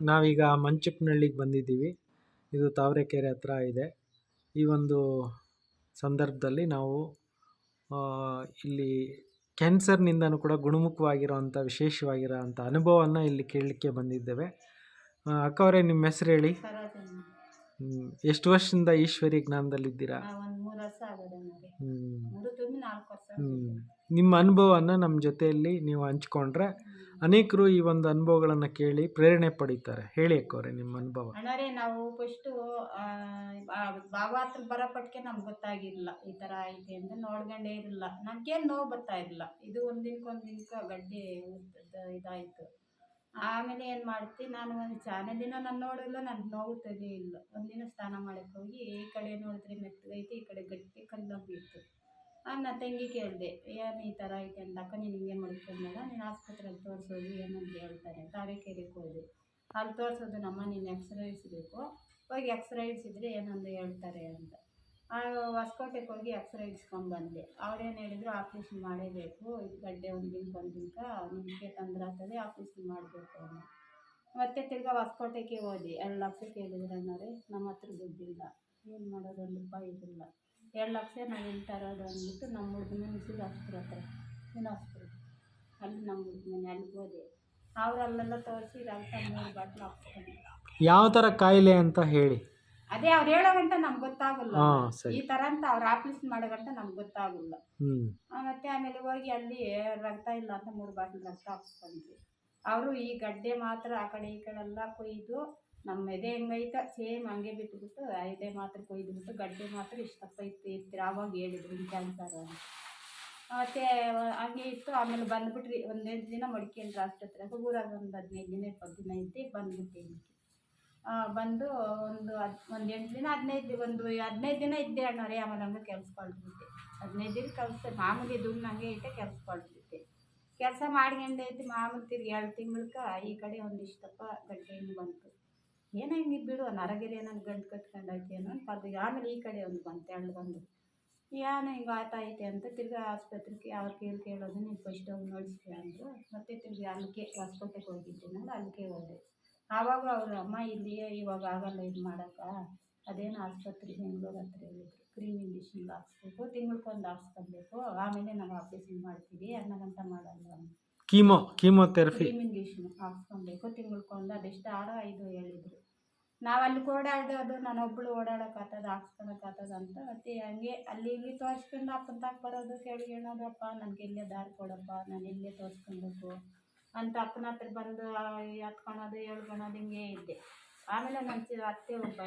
ನಾವೀಗ ಮಂಚಪ್ಪನಹಳ್ಳಿಗೆ ಬಂದಿದ್ದೀವಿ. ಇದು ತಾವರೆಕೆರೆ ಹತ್ರ ಇದೆ. ಈ ಒಂದು ಸಂದರ್ಭದಲ್ಲಿ ನಾವು ಇಲ್ಲಿ ಕ್ಯಾನ್ಸರ್ನಿಂದನೂ ಕೂಡ ಗುಣಮುಖವಾಗಿರೋವಂಥ ವಿಶೇಷವಾಗಿರೋವಂಥ ಅನುಭವವನ್ನು ಇಲ್ಲಿ ಕೇಳಲಿಕ್ಕೆ ಬಂದಿದ್ದೇವೆ. ಅಕ್ಕವರೇ ಅಕ್ಕ ಅವರೇ ನಿಮ್ಮ ಹೆಸರು ಹೇಳಿ? ಎಷ್ಟು ವರ್ಷದಿಂದ ಈಶ್ವರಿ ಜ್ಞಾನದಲ್ಲಿದ್ದೀರಾ? ಹ್ಞೂ ನಿಮ್ಮ ಅನುಭವವನ್ನು ನಮ್ಮ ಜೊತೆಯಲ್ಲಿ ನೀವು ಹಂಚ್ಕೊಂಡ್ರೆ ಅನೇಕರು ಈ ಒಂದು ಅನುಭವಗಳನ್ನು ಕೇಳಿ ಪ್ರೇರಣೆ ಪಡೀತಾರೆ. ಹೇಳಿ ಅಕ್ಕವ್ರೆ ನಿಮ್ಮ ಅನುಭವ. ಅಣ್ಣರೇ, ನಾವು ಫಸ್ಟು ಬಾಬಾ ಹತ್ರ ಬರೋ ಪಟ್ಟಿಗೆ ನಮ್ಗೆ ಗೊತ್ತಾಗಿರಲಿಲ್ಲ ಈ ಥರ ಐತೆ ಅಂತ ನೋಡ್ಕೊಂಡೇ ಇರಲಿಲ್ಲ ನಮ್ಗೇನು ನೋವು ಬರ್ತಾ ಇರಲಿಲ್ಲ ಇದು ಒಂದಿನಕ್ಕೊಂದು ದಿನಕ್ಕೆ ಗಡ್ಡೆ ಇದಾಯಿತು. ಆಮೇಲೆ ಏನು ಮಾಡ್ತಿ, ನಾನು ಒಂದು ಚಾನೆ ದಿನ ನಾನು ನೋಡಿಲ್ಲ ನನಗೆ ನೋವು ತೆಗೆಯಿಲ್ಲ ಒಂದಿನ ಸ್ನಾನ ಮಾಡಕ್ಕೆ ಹೋಗಿ, ಈ ಕಡೆ ನೋಡಿದ್ರೆ ಮೆತ್ತಗೈತೆ, ಈ ಕಡೆ ಗಟ್ಟಿ ಕಲ್ಲೋಗಿತ್ತು ನನ್ನ ತಂಗಿ ಕೇಳಿದೆ, ಏನು ಈ ಥರ ಐತೆ ಅಂತ ಅಕ್ಕ, ನೀನು ಹಿಂಗೆ ಮಡ್ಕೊಂಡಾಗ ನೀನು ಆಸ್ಪತ್ರೆಯಲ್ಲಿ ತೋರಿಸೋದು ಏನಂತ ಹೇಳ್ತಾರೆ ತಾರೀಕೇರಿಗೆ ಹೋದೆ. ಅಲ್ಲಿ ತೋರಿಸೋದು ನಮ್ಮ ನೀನು ಎಕ್ಸ್ರೇ ಇಡಿಸ್ಬೇಕು ಹೋಗಿ ಎಕ್ಸ್ರೇ ಇಡಿಸಿದ್ರೆ ಏನಂದು ಹೇಳ್ತಾರೆ ಅಂತ. ಹೊಸಕೋಟೆಗೆ ಹೋಗಿ ಎಕ್ಸ್ರೇ ಇಡ್ಸ್ಕೊಂಬಂದೆ ಅವ್ರೇನು ಹೇಳಿದ್ರು, ಆಪ್ರೇಷನ್ ಮಾಡೇಬೇಕು, ಗಡ್ಡೆ ಒಂದು ದಿನಕ್ಕೆ ಒಂದು ನಿಮಗೆ ತೊಂದರೆ ಆಗ್ತದೆ, ಆಪ್ರೇಷನ್ ಮಾಡಬೇಕು ಅಂತ ಮತ್ತೆ ತಿರ್ಗಾ ಹೊಸಕೋಟೆಗೆ ಹೋದೆ. ಎರಡು ಲಕ್ಷ ಕೇಳಿದ್ರೆ ಅಣ್ಣಾರೆ ನಮ್ಮ ಹತ್ರ ದುಡ್ಡಿಲ್ಲ, ಏನು ಮಾಡೋದು, ಒಂದು ರೂಪಾಯಿ ಇದಿಲ್ಲ. ಎರಡು ಲಕ್ಷ ನಾವು ಎಲ್ಲಿ ತರೋದು ಅಂದ್ಬಿಟ್ಟು ನಮ್ಮ ಹುಡುಗನ ಮುಸಿದ ಆಸ್ಪತ್ರೆ ಹತ್ರ. ಆಸ್ಪತ್ರೆ ಅಲ್ಲಿ ನಮ್ಮ ಹುಡುಗನ ಅಲ್ಲಿಗೆ ಹೋದೆ. ಅವ್ರು ಅಲ್ಲೆಲ್ಲ ತೋರಿಸಿ ರಕ್ತ ಮೂರು ಬಾಟ್ಲು ಹಾಕ್ಸ್ಕೊಂಡು. ಯಾವ ಥರ ಕಾಯಿಲೆ ಅಂತ ಹೇಳಿ. ಅದೇ ಅವ್ರು ಹೇಳೋ ಗಂಟ ನಮ್ಗೆ ಗೊತ್ತಾಗಲ್ಲ. ಈ ಥರ ಅಂತ ಅವ್ರು ಆಫೀಸ್ ಮಾಡೋ ಗಂಟ ನಮ್ಗೆ ಗೊತ್ತಾಗಲ್ಲ. ಮತ್ತೆ ಆಮೇಲೆ ಹೋಗಿ ಅಲ್ಲಿ ರಕ್ತ ಇಲ್ಲ ಅಂತ ಮೂರು ಬಾಟ್ಲು ರಕ್ತ ಹಾಕ್ಸ್ಕೊಂಡ್ವಿ. ಅವರು ಈ ಗಡ್ಡೆ ಮಾತ್ರ ಆ ಕಡೆ ಈ ಕಡೆ ಎಲ್ಲ ಕೊಯ್ದು ನಮ್ಮ ಎದೆ ಹೆಂಗೈತ ಸೇಮ್ ಹಂಗೆ ಬಿಟ್ಬಿಟ್ಟು ಎದೆ ಮಾತ್ರ ಕೊಯ್ದುಬಿಟ್ಟು ಗಡ್ಡೆ ಮಾತ್ರ ಇಷ್ಟಪ್ಪ ಇತ್ತು ಇರ್ತೀರ ಆವಾಗ ಹೇಳಿದ್ರು ಕ್ಯಾನ್ಸರ್ ಮತ್ತು ಹಂಗೆ ಇತ್ತು. ಆಮೇಲೆ ಬಂದ್ಬಿಟ್ರಿ, ಒಂದೆಂಟು ದಿನ ಮಡಿಕೇಂದ್ರ ಆಸ್ಪತ್ರೆ ಊರಾಗ ಒಂದು ಹದಿನೈದು ದಿನ ಇಪ್ಪತ್ತು ದಿನ ಇದ್ದು ಬಂದ್ಬಿಟ್ಟಿನಿ ಬಂದು ಒಂದು ಹದ್ ಒಂದು ಎಂಟು ದಿನ, ಹದಿನೈದು ಒಂದು ಹದಿನೈದು ದಿನ ಇದ್ದೆ ಅಣ್ಣವ್ರೆ ಆಮೇಲೆ ಹಂಗೆ ಕೆಲಸ ಕೊಟ್ಬಿಟ್ಟೆ ಹದಿನೈದು ದಿನ ಕೆಲಸ ಮಾಮೂಲಿ ದುಡ್ಡು ಹಂಗೆ ಐತೆ ಕೆಲಸ ಕೊಟ್ಬಿಟ್ಟೆ ಕೆಲಸ ಮಾಡ್ಕೊಂಡೈತಿ ಮಾಮೂಲಿ ತಿರ್ಗಿ ಎರಡು ತಿಂಗ್ಳಕ್ಕೆ ಈ ಕಡೆ ಒಂದಿಷ್ಟಪ್ಪ ಗಡ್ಡೆ ಬಂತು. ಏನೋ ಹಿಂಗೆ ಬಿಡು ನರಗಿರಿ ಏನೋ ಗಂಟು ಕಟ್ಕೊಂಡೈತೆ ಏನೋ ಅಂತ ಆಮೇಲೆ ಈ ಕಡೆ ಒಂದು ಬಂತು, ಎರಡು ಬಂದು. ಏನೋ ಹಿಂಗೆ ಆಯ್ತೈತೆ ಅಂತ ತಿರ್ಗಿ ಆಸ್ಪತ್ರೆಗೆ ಅವ್ರು ಕೇಳಿ ಕೇಳೋದು, ನೀನು ಫಸ್ಟ್ ಹೋಗಿ ನೋಡಿಸ್ತೀಯ ಅಂದರು. ಮತ್ತೆ ತಿರ್ಗಿ ಅಲ್ಲಿಗೆ ಹೊಸಕೋಟೆಗೆ ಹೋಗಿದ್ದೀನಲ್ಲ ಅಲ್ಲಿಗೆ ಹೋದೆ. ಆವಾಗ ಅವರು, ಅಮ್ಮ, ಇಲ್ಲಿ ಇವಾಗ ಆಗಲ್ಲ, ಇದು ಮಾಡೋಕ್ಕೆ. ಅದೇನು ಆಸ್ಪತ್ರೆ, ಬೆಂಗಳೂರು ಹತ್ರ ಹೇಳಿದ್ರು. ಕ್ರೀಮ್ ಇಂಜೆಕ್ಷನ್ ಹಾಕ್ಸ್ಬೇಕು ತಿಂಗ್ಳಿಗೊಂದು ಹಾಕ್ಸ್ಕೊಬೇಕು. ಆಮೇಲೆ ನಾವು ಆಪ್ರೇಷನ್ ಮಾಡ್ತೀವಿ ಗಂಟೆ ಮಾಡಲ್ಲ ಅಂತ. Chemo, chemotherapy. ಇಂಜೆಕ್ಷನ್ ಹಾಕ್ಸ್ಕೊಬೇಕು ತಿಂಗಳ್ಕೊಂಡು ಅದೆಷ್ಟು ಆರು ಐದು ಹೇಳಿದ್ರು. ನಾವು ಅಲ್ಲಿ ಓಡಾಡೋದು ನಾನು ಒಬ್ಬಳು ಓಡಾಡೋಕ್ಕಾಗ್ತದ, ಹಾಕ್ಸ್ಕೊಳಕ್ಕಾಗ್ತದ ಅಂತ ಮತ್ತೆ ಹಂಗೆ ಅಲ್ಲಿ ಇಲ್ಲಿ ತೋರಿಸ್ಕೊಂಡು ಅಪ್ಪನ ತಾಕ ಬರೋದು ಕೇಳಿ ಅಪ್ಪ ನನಗೆ ಇಲ್ಲೇ ದಾರಿ ಕೊಡಪ್ಪ, ನಾನು ಇಲ್ಲೇ ತೋರಿಸ್ಕೊಬೇಕು ಅಂತ ಅಪ್ಪನ ಹತ್ರ ಬಂದು ಹತ್ಕೊಳೋದು ಹೇಳ್ಕೊಳೋದು ಹಿಂಗೆ ಇದ್ದೆ. ಆಮೇಲೆ ನನ್ನ ಅತ್ತೆ ಒಬ್ಬ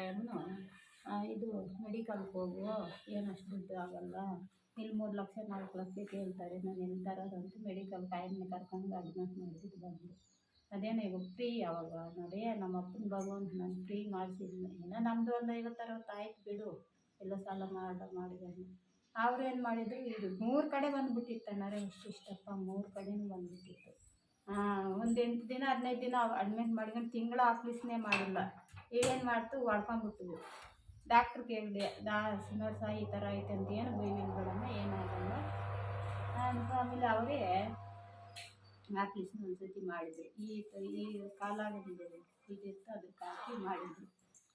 ಇದು ಮೆಡಿಕಲ್ಗೆ ಹೋಗು, ಏನು ಅಷ್ಟು ದುಡ್ಡು ಆಗಲ್ಲ ಇಲ್ಲಿ ಮೂರು ಲಕ್ಷ ನಾಲ್ಕು ಲಕ್ಷ ಕೇಳ್ತಾರೆ. ನಾನು ಎಲ್ಲಿ ಅಂತ ಮೆಡಿಕಲ್ ಟೈಮ್ನ ಕರ್ಕೊಂಡು ಅಡ್ಮಿಟ್ ಮಾಡಿಬಿಟ್ಟು ಬಂದು. ಅದೇನೋ ಇವಾಗ ಫ್ರೀ ಅವಾಗ ನೋಡಿ, ನಮ್ಮ ಅಪ್ಪನ ಭಗವಂತ ನಾನು ಫ್ರೀ ಮಾಡಿಸಿದ್ನ. ಏನೋ ನಮ್ಮದು ಒಂದು ಐವತ್ತು ಅರವತ್ತು ಆಯ್ತು ಬಿಡು. ಎಲ್ಲ ಸಾಲ ಮಾಡ ಮಾಡಿದ್ದಾನೆ ಅವ್ರೇನು ಮಾಡಿದ್ರು? ಇದು ಮೂರು ಕಡೆ ಬಂದುಬಿಟ್ಟಿತ್ತು ಅಣ್ಣಾರೆ. ಇಷ್ಟು ಇಷ್ಟಪ್ಪ, ಮೂರು ಕಡೆನೂ ಬಂದುಬಿಟ್ಟಿತ್ತು. ಒಂದು ಎಂಟು ದಿನ, ಹದಿನೈದು ದಿನ ಅಡ್ಮಿಟ್ ಮಾಡ್ಕೊಂಡು ತಿಂಗಳ ಆಫೀಸ್ನೇ ಮಾಡಿಲ್ಲ. ಏನೇನು ಮಾಡ್ತು? ಹೊಡ್ಕೊಂಬಿಟ್ಟು ಡಾಕ್ಟ್ರ್ ಕೇಳಿದೆ ದಾ ಸಾಯಿ ಈ ಥರ ಐತೆ ಅಂತ ಏನು ಬೈಬಿಡ್ಬೇಡಮ್ಮ ಏನಾಗಲ್ಲ. ಅಂತ ಆಮೇಲೆ ಅವರೇ ಆಪ್ರೇಷನ್ ಒಂದು ಸತಿ ಮಾಡಿದ್ರು. ಈ ಈ ಕಾಲಾಗಿದೆ ಇದಿತ್ತು ಅದಕ್ಕೆ ಹಾಕಿ ಮಾಡಿದ್ರು.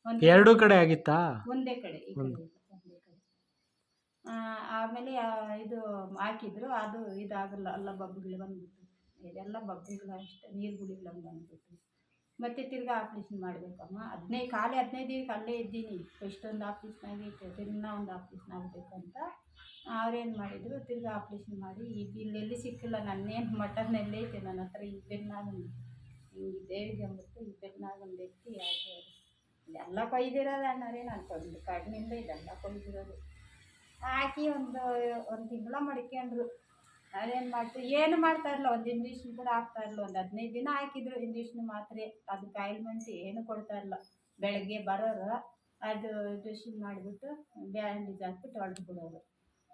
ಒಂದು ಎರಡೂ ಕಡೆ ಆಗಿತ್ತಾ? ಒಂದೇ ಕಡೆ ಈ ಕಡೆ ಒಂದೇ. ಕಡೆ. ಆ, ಆಮೇಲೆ ಇದು ಹಾಕಿದ್ರು ಅದು ಇದಾಗಲ್ಲ ಎಲ್ಲ ಬಬ್ಬುಗಳು ಬಂದ್ಬಿಟ್ಟು ಇದೆಲ್ಲ ಬಬ್ಬುಗಳು ಅಷ್ಟೇ ನೀರು ಗುಡಿಗಳು ಬಂದ್ಬಿಟ್ಟು ಮತ್ತೆ ತಿರ್ಗಾ ಆಪ್ರೇಷನ್ ಮಾಡಬೇಕಮ್ಮ. ಹದಿನೈದು, ಖಾಲಿ ಹದಿನೈದು ದಿನಕ್ಕೆ ಅಲ್ಲೇ ಇದ್ದೀನಿ. ಎಷ್ಟೊಂದು ಆಪ್ರೇಷನ್ ಆಗಿತ್ತು ತಿರ್ಗಿ ಒಂದು ಆಪ್ರೇಷನ್ ಆಗಬೇಕು ಅಂತ ಅವ್ರೇನು ಮಾಡಿದರು, ತಿರ್ಗಾ ಆಪ್ರೇಷನ್ ಮಾಡಿ. ಈಗ ಇಲ್ಲೆಲ್ಲಿ ಸಿಕ್ಕಿಲ್ಲ, ನನ್ನೇನು ಮಟನ್ ಎಲ್ಲೈತೆ ನನ್ನ ಹತ್ರ ಈ ಬೆನ್ನಾಗೊಂದು ಹಿಂಗೆ ದೇವಿಗೆ ಅಂದ್ಬಿಟ್ಟು ಈ ಬೆನ್ನಾಗೊಂದು ಎತ್ತಿ ಯಾಕೆ ಇದೆಲ್ಲ ಕೊಯ್ದಿರೋದು ಅಣ್ಣರೇ, ನಾನು ಕೊಂಡು ಕಣ್ಣಿಂದ ಇದೆಲ್ಲ ಕೊಯ್ದಿರೋದು. ಹಾಕಿ ಒಂದು ಒಂದು ತಿಂಗಳ ಮಡ್ಕೊಂಡ್ರು. ಅದೇನು ಮಾಡ್ತೀವಿ? ಏನು ಮಾಡ್ತಾ ಇರಲ್ಲ ಒಂದು ಇಂಜೆಕ್ಷನ್ ಕೂಡ ಹಾಕ್ತಾ ಇರಲ್ಲ ಒಂದು ಹದಿನೈದು ದಿನ ಹಾಕಿದ್ರು ಇಂಜೆಕ್ಷನ್ ಮಾತ್ರೆ. ಅದು ಕಾಯಿಲ್ಮೆಂಟ್ ಏನು ಕೊಡ್ತಾ ಇರಲ್ಲ ಬೆಳಗ್ಗೆ ಬರೋರು ಅದು ಇಂಜೆಕ್ಷನ್ ಮಾಡಿಬಿಟ್ಟು ಬ್ಯಾಂಡೇಜ್ ಹಾಕ್ಬಿಟ್ಟು ಹೊಡೆದು ಬಿಡೋರು.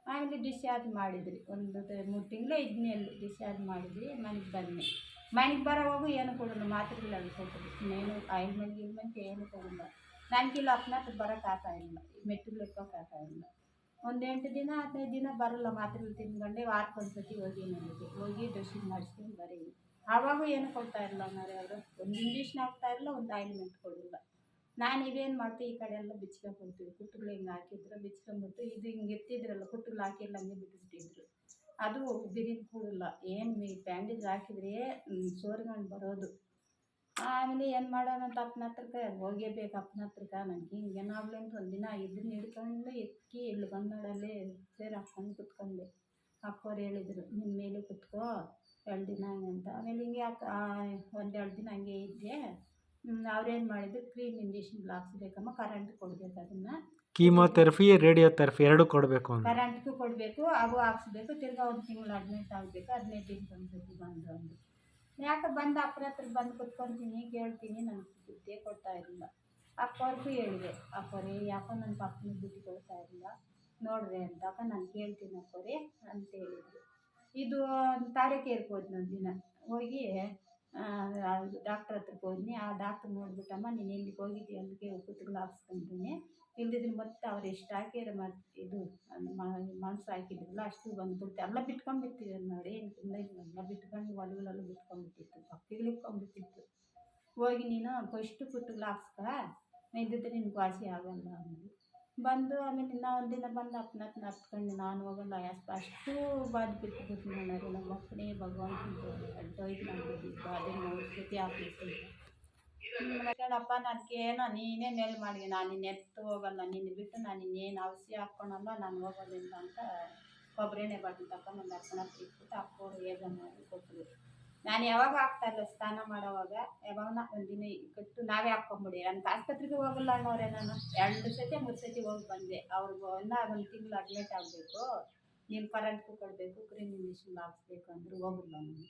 ಆಮೇಲೆ ಡಿಸ್ಚಾರ್ಜ್ ಮಾಡಿದ್ರಿ? ಒಂದು ಮೂರು ತಿಂಗಳು ಇದನ್ನೆಲ್ಲ ಡಿಸ್ಚಾರ್ಜ್ ಮಾಡಿದ್ವಿ ಮನೆಗೆ ಬನ್ನಿ. ಮನೆಗೆ ಬರೋವಾಗೂ ಏನು ಕೊಡಲ್ಲ ಮಾತ್ರೆಗಳು ಕೊಟ್ಟರು ಇನ್ನೇನು ಆಯಿಲ್ಮೆಂಟ್ ಗಿಲ್ಮೆಂಟ್ ಏನು ಕೊಡಲ್ಲ. ನನಗಿಲ್ಲ ಅಪ್ಪನ ಹತ್ರ ಬರೋಕೆ ಆಗ್ತಾ ಇಲ್ಲ. ಮೆಟ್ಟಿಲು ಎಕ್ಕೋಕೆ ಆಗ್ತಾ ಇಲ್ಲ ಒಂದು ಎಂಟು ದಿನ, ಹದಿನೈದು ದಿನ ಬರಲ್ಲ ವಾರಕ್ಕೆ ಒಂದು ಸತಿ ಹೋಗಿ ನನಗೆ ಹೋಗಿ ಡ್ರೆಸ್ಸಿಂಗ್ ಮಾಡಿಸ್ಕೊಂಡು ಬರೀ ಆವಾಗೂ ಏನು ಕೊಡ್ತಾ ಇರಲ್ಲ ಮಾರೆ ಅವರು. ಒಂದು ಇಂಜೆಕ್ಷನ್ ಹಾಕ್ತಾ ಇರಲ್ಲ ಒಂದು ಆಯಿಂಟ್ಮೆಂಟ್ ಕೊಡಿಲ್ಲ ನಾನು ಇದೇನು ಮಾಡ್ತೀವಿ ಈ ಕಡೆ ಎಲ್ಲ ಬಿಚ್ಕೊಂಡ್ಬಿಡ್ತೀವಿ ಕುಟ್ಟುಗಳು ಹಿಂಗೆ ಹಾಕಿದ್ರು ಬಿಚ್ಕೊಂಡ್ಬಿಟ್ಟು ಇದು ಹಿಂಗೆ ಎತ್ತಿದ್ರಲ್ಲ ಕುಟ್ಟುಗಳು ಹಾಕಿಲ್ಲ, ಹಂಗೆ ಬಿಟ್ಬಿಟ್ಟಿದ್ರು ಅದು ಬಿರಿದು ಕೂಡಲ್ಲ. ಏನು ಬ್ಯಾಂಡೇಜ್ ಹಾಕಿದ್ರೆ ಸೋರ್ಕೊಂಡು ಬರೋದು. ಆಮೇಲೆ ಏನು ಮಾಡೋಣ ಅಂತ ಅಪ್ಪನ ಹತ್ರಕ್ಕೆ ಹೋಗೇಬೇಕು ಅಪ್ಪನ ಹತ್ರಕ್ಕೆ ನನಗೆ ಹಿಂಗೇನಾಗ್ಲಿ ಅಂತ ಒಂದಿನ ಇದನ್ನ ಹಿಡ್ಕೊಂಡು ಎಕ್ಕಿ ಇಲ್ಲಿ ಬಂದೋಡಲ್ಲಿ ಸೇರಿ ಹಾಕ್ಕೊಂಡು ಕುತ್ಕೊಂಡೆ. ಅಕ್ಕೋರು ಹೇಳಿದ್ರು ನಿಮ್ಮ ಮೇಲೆ ಕುತ್ಕೋ ಎರಡು ದಿನ ಹಂಗೆ ಅಂತ. ಆಮೇಲೆ ಹಿಂಗೆ ಯಾಕೆ ಒಂದೆರಡು ದಿನ ಹಂಗೆ ಇದ್ದೆ. ಅವ್ರೇನು ಮಾಡಿದ್ರು ಕ್ರೀಮ್ ಇಂಜೆಕ್ಷನ್ ಹಾಕ್ಸ್ಬೇಕಮ್ಮ ಕರೆಂಟ್ ಕೊಡ್ಬೇಕು ಅದನ್ನು. ಕೀಮೋಥೆರಪಿ ರೇಡಿಯೋಥೆರಪಿ ಎರಡು ಕೊಡಬೇಕು ಕರೆಂಟ್ಗೂ ಕೊಡಬೇಕು ಅವು ಹಾಕ್ಸ್ಬೇಕು ತಿರ್ಗಾ ಒಂದು ತಿಂಗಳು ಅಡ್ಮಿಟ್ ಆಗಬೇಕು ಹದಿನೈದು ದಿನ ಸತಿ ಬಂದು ಅಂದು ಯಾಕೆ ಬಂದು ಅಪ್ಪನ ಹತ್ರ ಬಂದು ಕುತ್ಕೊತೀನಿ, ಕೇಳ್ತೀನಿ, ನನಗೆ ದುಡ್ಡೇ ಕೊಡ್ತಾ ಇರಲಿಲ್ಲ ಅಪ್ಪವ್ರಿಗೂ ಹೇಳಿದೆ ಅಪ್ಪರೇ ಯಾಕೋ ನನ್ನ ಪಾಪನ ದುಡ್ಡು ಕೊಡ್ತಾ ಇರಲಿಲ್ಲ ನೋಡ್ರಿ ಅಂತ ಅಪ್ಪ ನಾನು ಕೇಳ್ತೀನಿ ಅಪ್ಪರೇ ಅಂತ ಹೇಳಿದ್ರು. ಇದು ತಾರೀಕು ಇರ್ಬೋದು ನಾನು ದಿನ. ಹೋಗಿ ಡಾಕ್ಟ್ರ್ ಹತ್ರಕ್ಕೆ ಹೋದ್ನಿ. ಆ ಡಾಕ್ಟ್ರ್ ನೋಡ್ಬಿಟ್ಟಮ್ಮ, ನೀನು ಎಲ್ಲಿಗೆ ಹೋಗಿದ್ದೀಯ ಅಂತ ಕೇಳಿ ಕುತ್ಗಳು ಹಾಕ್ಸ್ಕೊಂತೀನಿ ಇಲ್ದಿದ್ರೆ ಮತ್ತೆ ಅವ್ರು ಎಷ್ಟು ಹಾಕಿದ್ರೆ ಮತ್ತೆ ಇದು ಮಾಂಸ ಹಾಕಿದ್ರಲ್ಲ ಅಷ್ಟು ಬಂದು ಬಂದ್ಬಿಡ್ತು ಎಲ್ಲ ಬಿಟ್ಕೊಂಡ್ಬಿಡ್ತೀವಿ ನೋಡಿ ಎಲ್ಲ ಬಿಟ್ಕೊಂಡು ಒಲಗಳೆಲ್ಲ ಬಿಟ್ಕೊಂಡ್ಬಿಟ್ಟಿತ್ತು ಪಕ್ಕಿಗಳಿಕ್ಕೊಂಡ್ಬಿಟ್ಟಿತ್ತು ಹೋಗಿ ನೀನು ಫಸ್ಟು ಕುಟ್ಟುಗಳು ಹಾಕ್ಸ್ಕ. ಇದ್ದಿದ್ರೆ ನಿನ್ಗೆ ವಾಸಿ ಆಗಲ್ಲ ಅಂದ್ರು ಬಂದು ಆಮೇಲೆ ಇನ್ನೂ ಒಂದಿನ ಬಂದು ಅಪ್ಪನ ಹತ್ನ ಹತ್ಕೊಂಡು ನಾನು ಹೋಗಲ್ಲ. ಅಷ್ಟು ಅಷ್ಟು ಬಾಧೆ ಬಿಟ್ಬಿಟ್ಟು ನಾನು ನಮ್ಮ ಅಪ್ಪನೇ ಭಗವಂತ ಅಡ್ಡೋಯ್ತು ನನಗೆ ಬಾಧೆ ನೋಡ್ಬಿಟ್ಟು ಆಫೀಸಿಂದ ಕೇಳಪ್ಪ ನನಗೇನೋ ನೀನೇ ಮೇಲ್ ಮಾಡಿ ನಾನು ನಿನ್ನ ಎತ್ತು ಹೋಗಲ್ಲ ನಿನ್ನ ಬಿಟ್ಟು ನಾನು ಇನ್ನೇನು ಔಷಧಿ ಹಾಕ್ಕೊಳಲ್ಲ, ನಾನು ಹೋಗೋದಿಲ್ಲ ಅಂತ ಕೊಬ್ಬರಿನೇ ಬಾಟ್ಲಿ ನನ್ನ ಅಪ್ಪನ ಇಟ್ಬಿಟ್ಟು ಅಪ್ಪವ್ರು ಏಜ ಮಾಡಿ ಕೊಟ್ಟರು ನಾನು ಯಾವಾಗ ಹಾಕ್ತಾ ಇಲ್ಲ ಸ್ನಾನ ಮಾಡೋವಾಗ? ಯಾವಾಗ ಒಂದಿನ ಕಟ್ಟು ನಾವೇ ಹಾಕ್ಕೊಂಬಿಡಿ. ನನ್ನ ಆಸ್ಪತ್ರೆಗೆ ಹೋಗಲ್ಲ ಅನ್ನೋರೇ ನಾನು. ಎರಡು ಸತಿ, ಮೂರು ಸತಿ ಹೋಗಿ ಬಂದೆ. ಅವ್ರಿಗೆ ಇನ್ನೂ ಒಂದು ತಿಂಗಳು ಅಡ್ಮಿಟ್ ಆಗಬೇಕು. ನೀನು ಕರೆಂಟ್ಗೂ ಕೊಡಬೇಕು ಕ್ರೀಮ್ ಇಂಜೆಕ್ಷನ್ ಹಾಕ್ಸ್ಬೇಕು ಅಂದರು ಹೋಗಿಲ್ಲ ನಾನು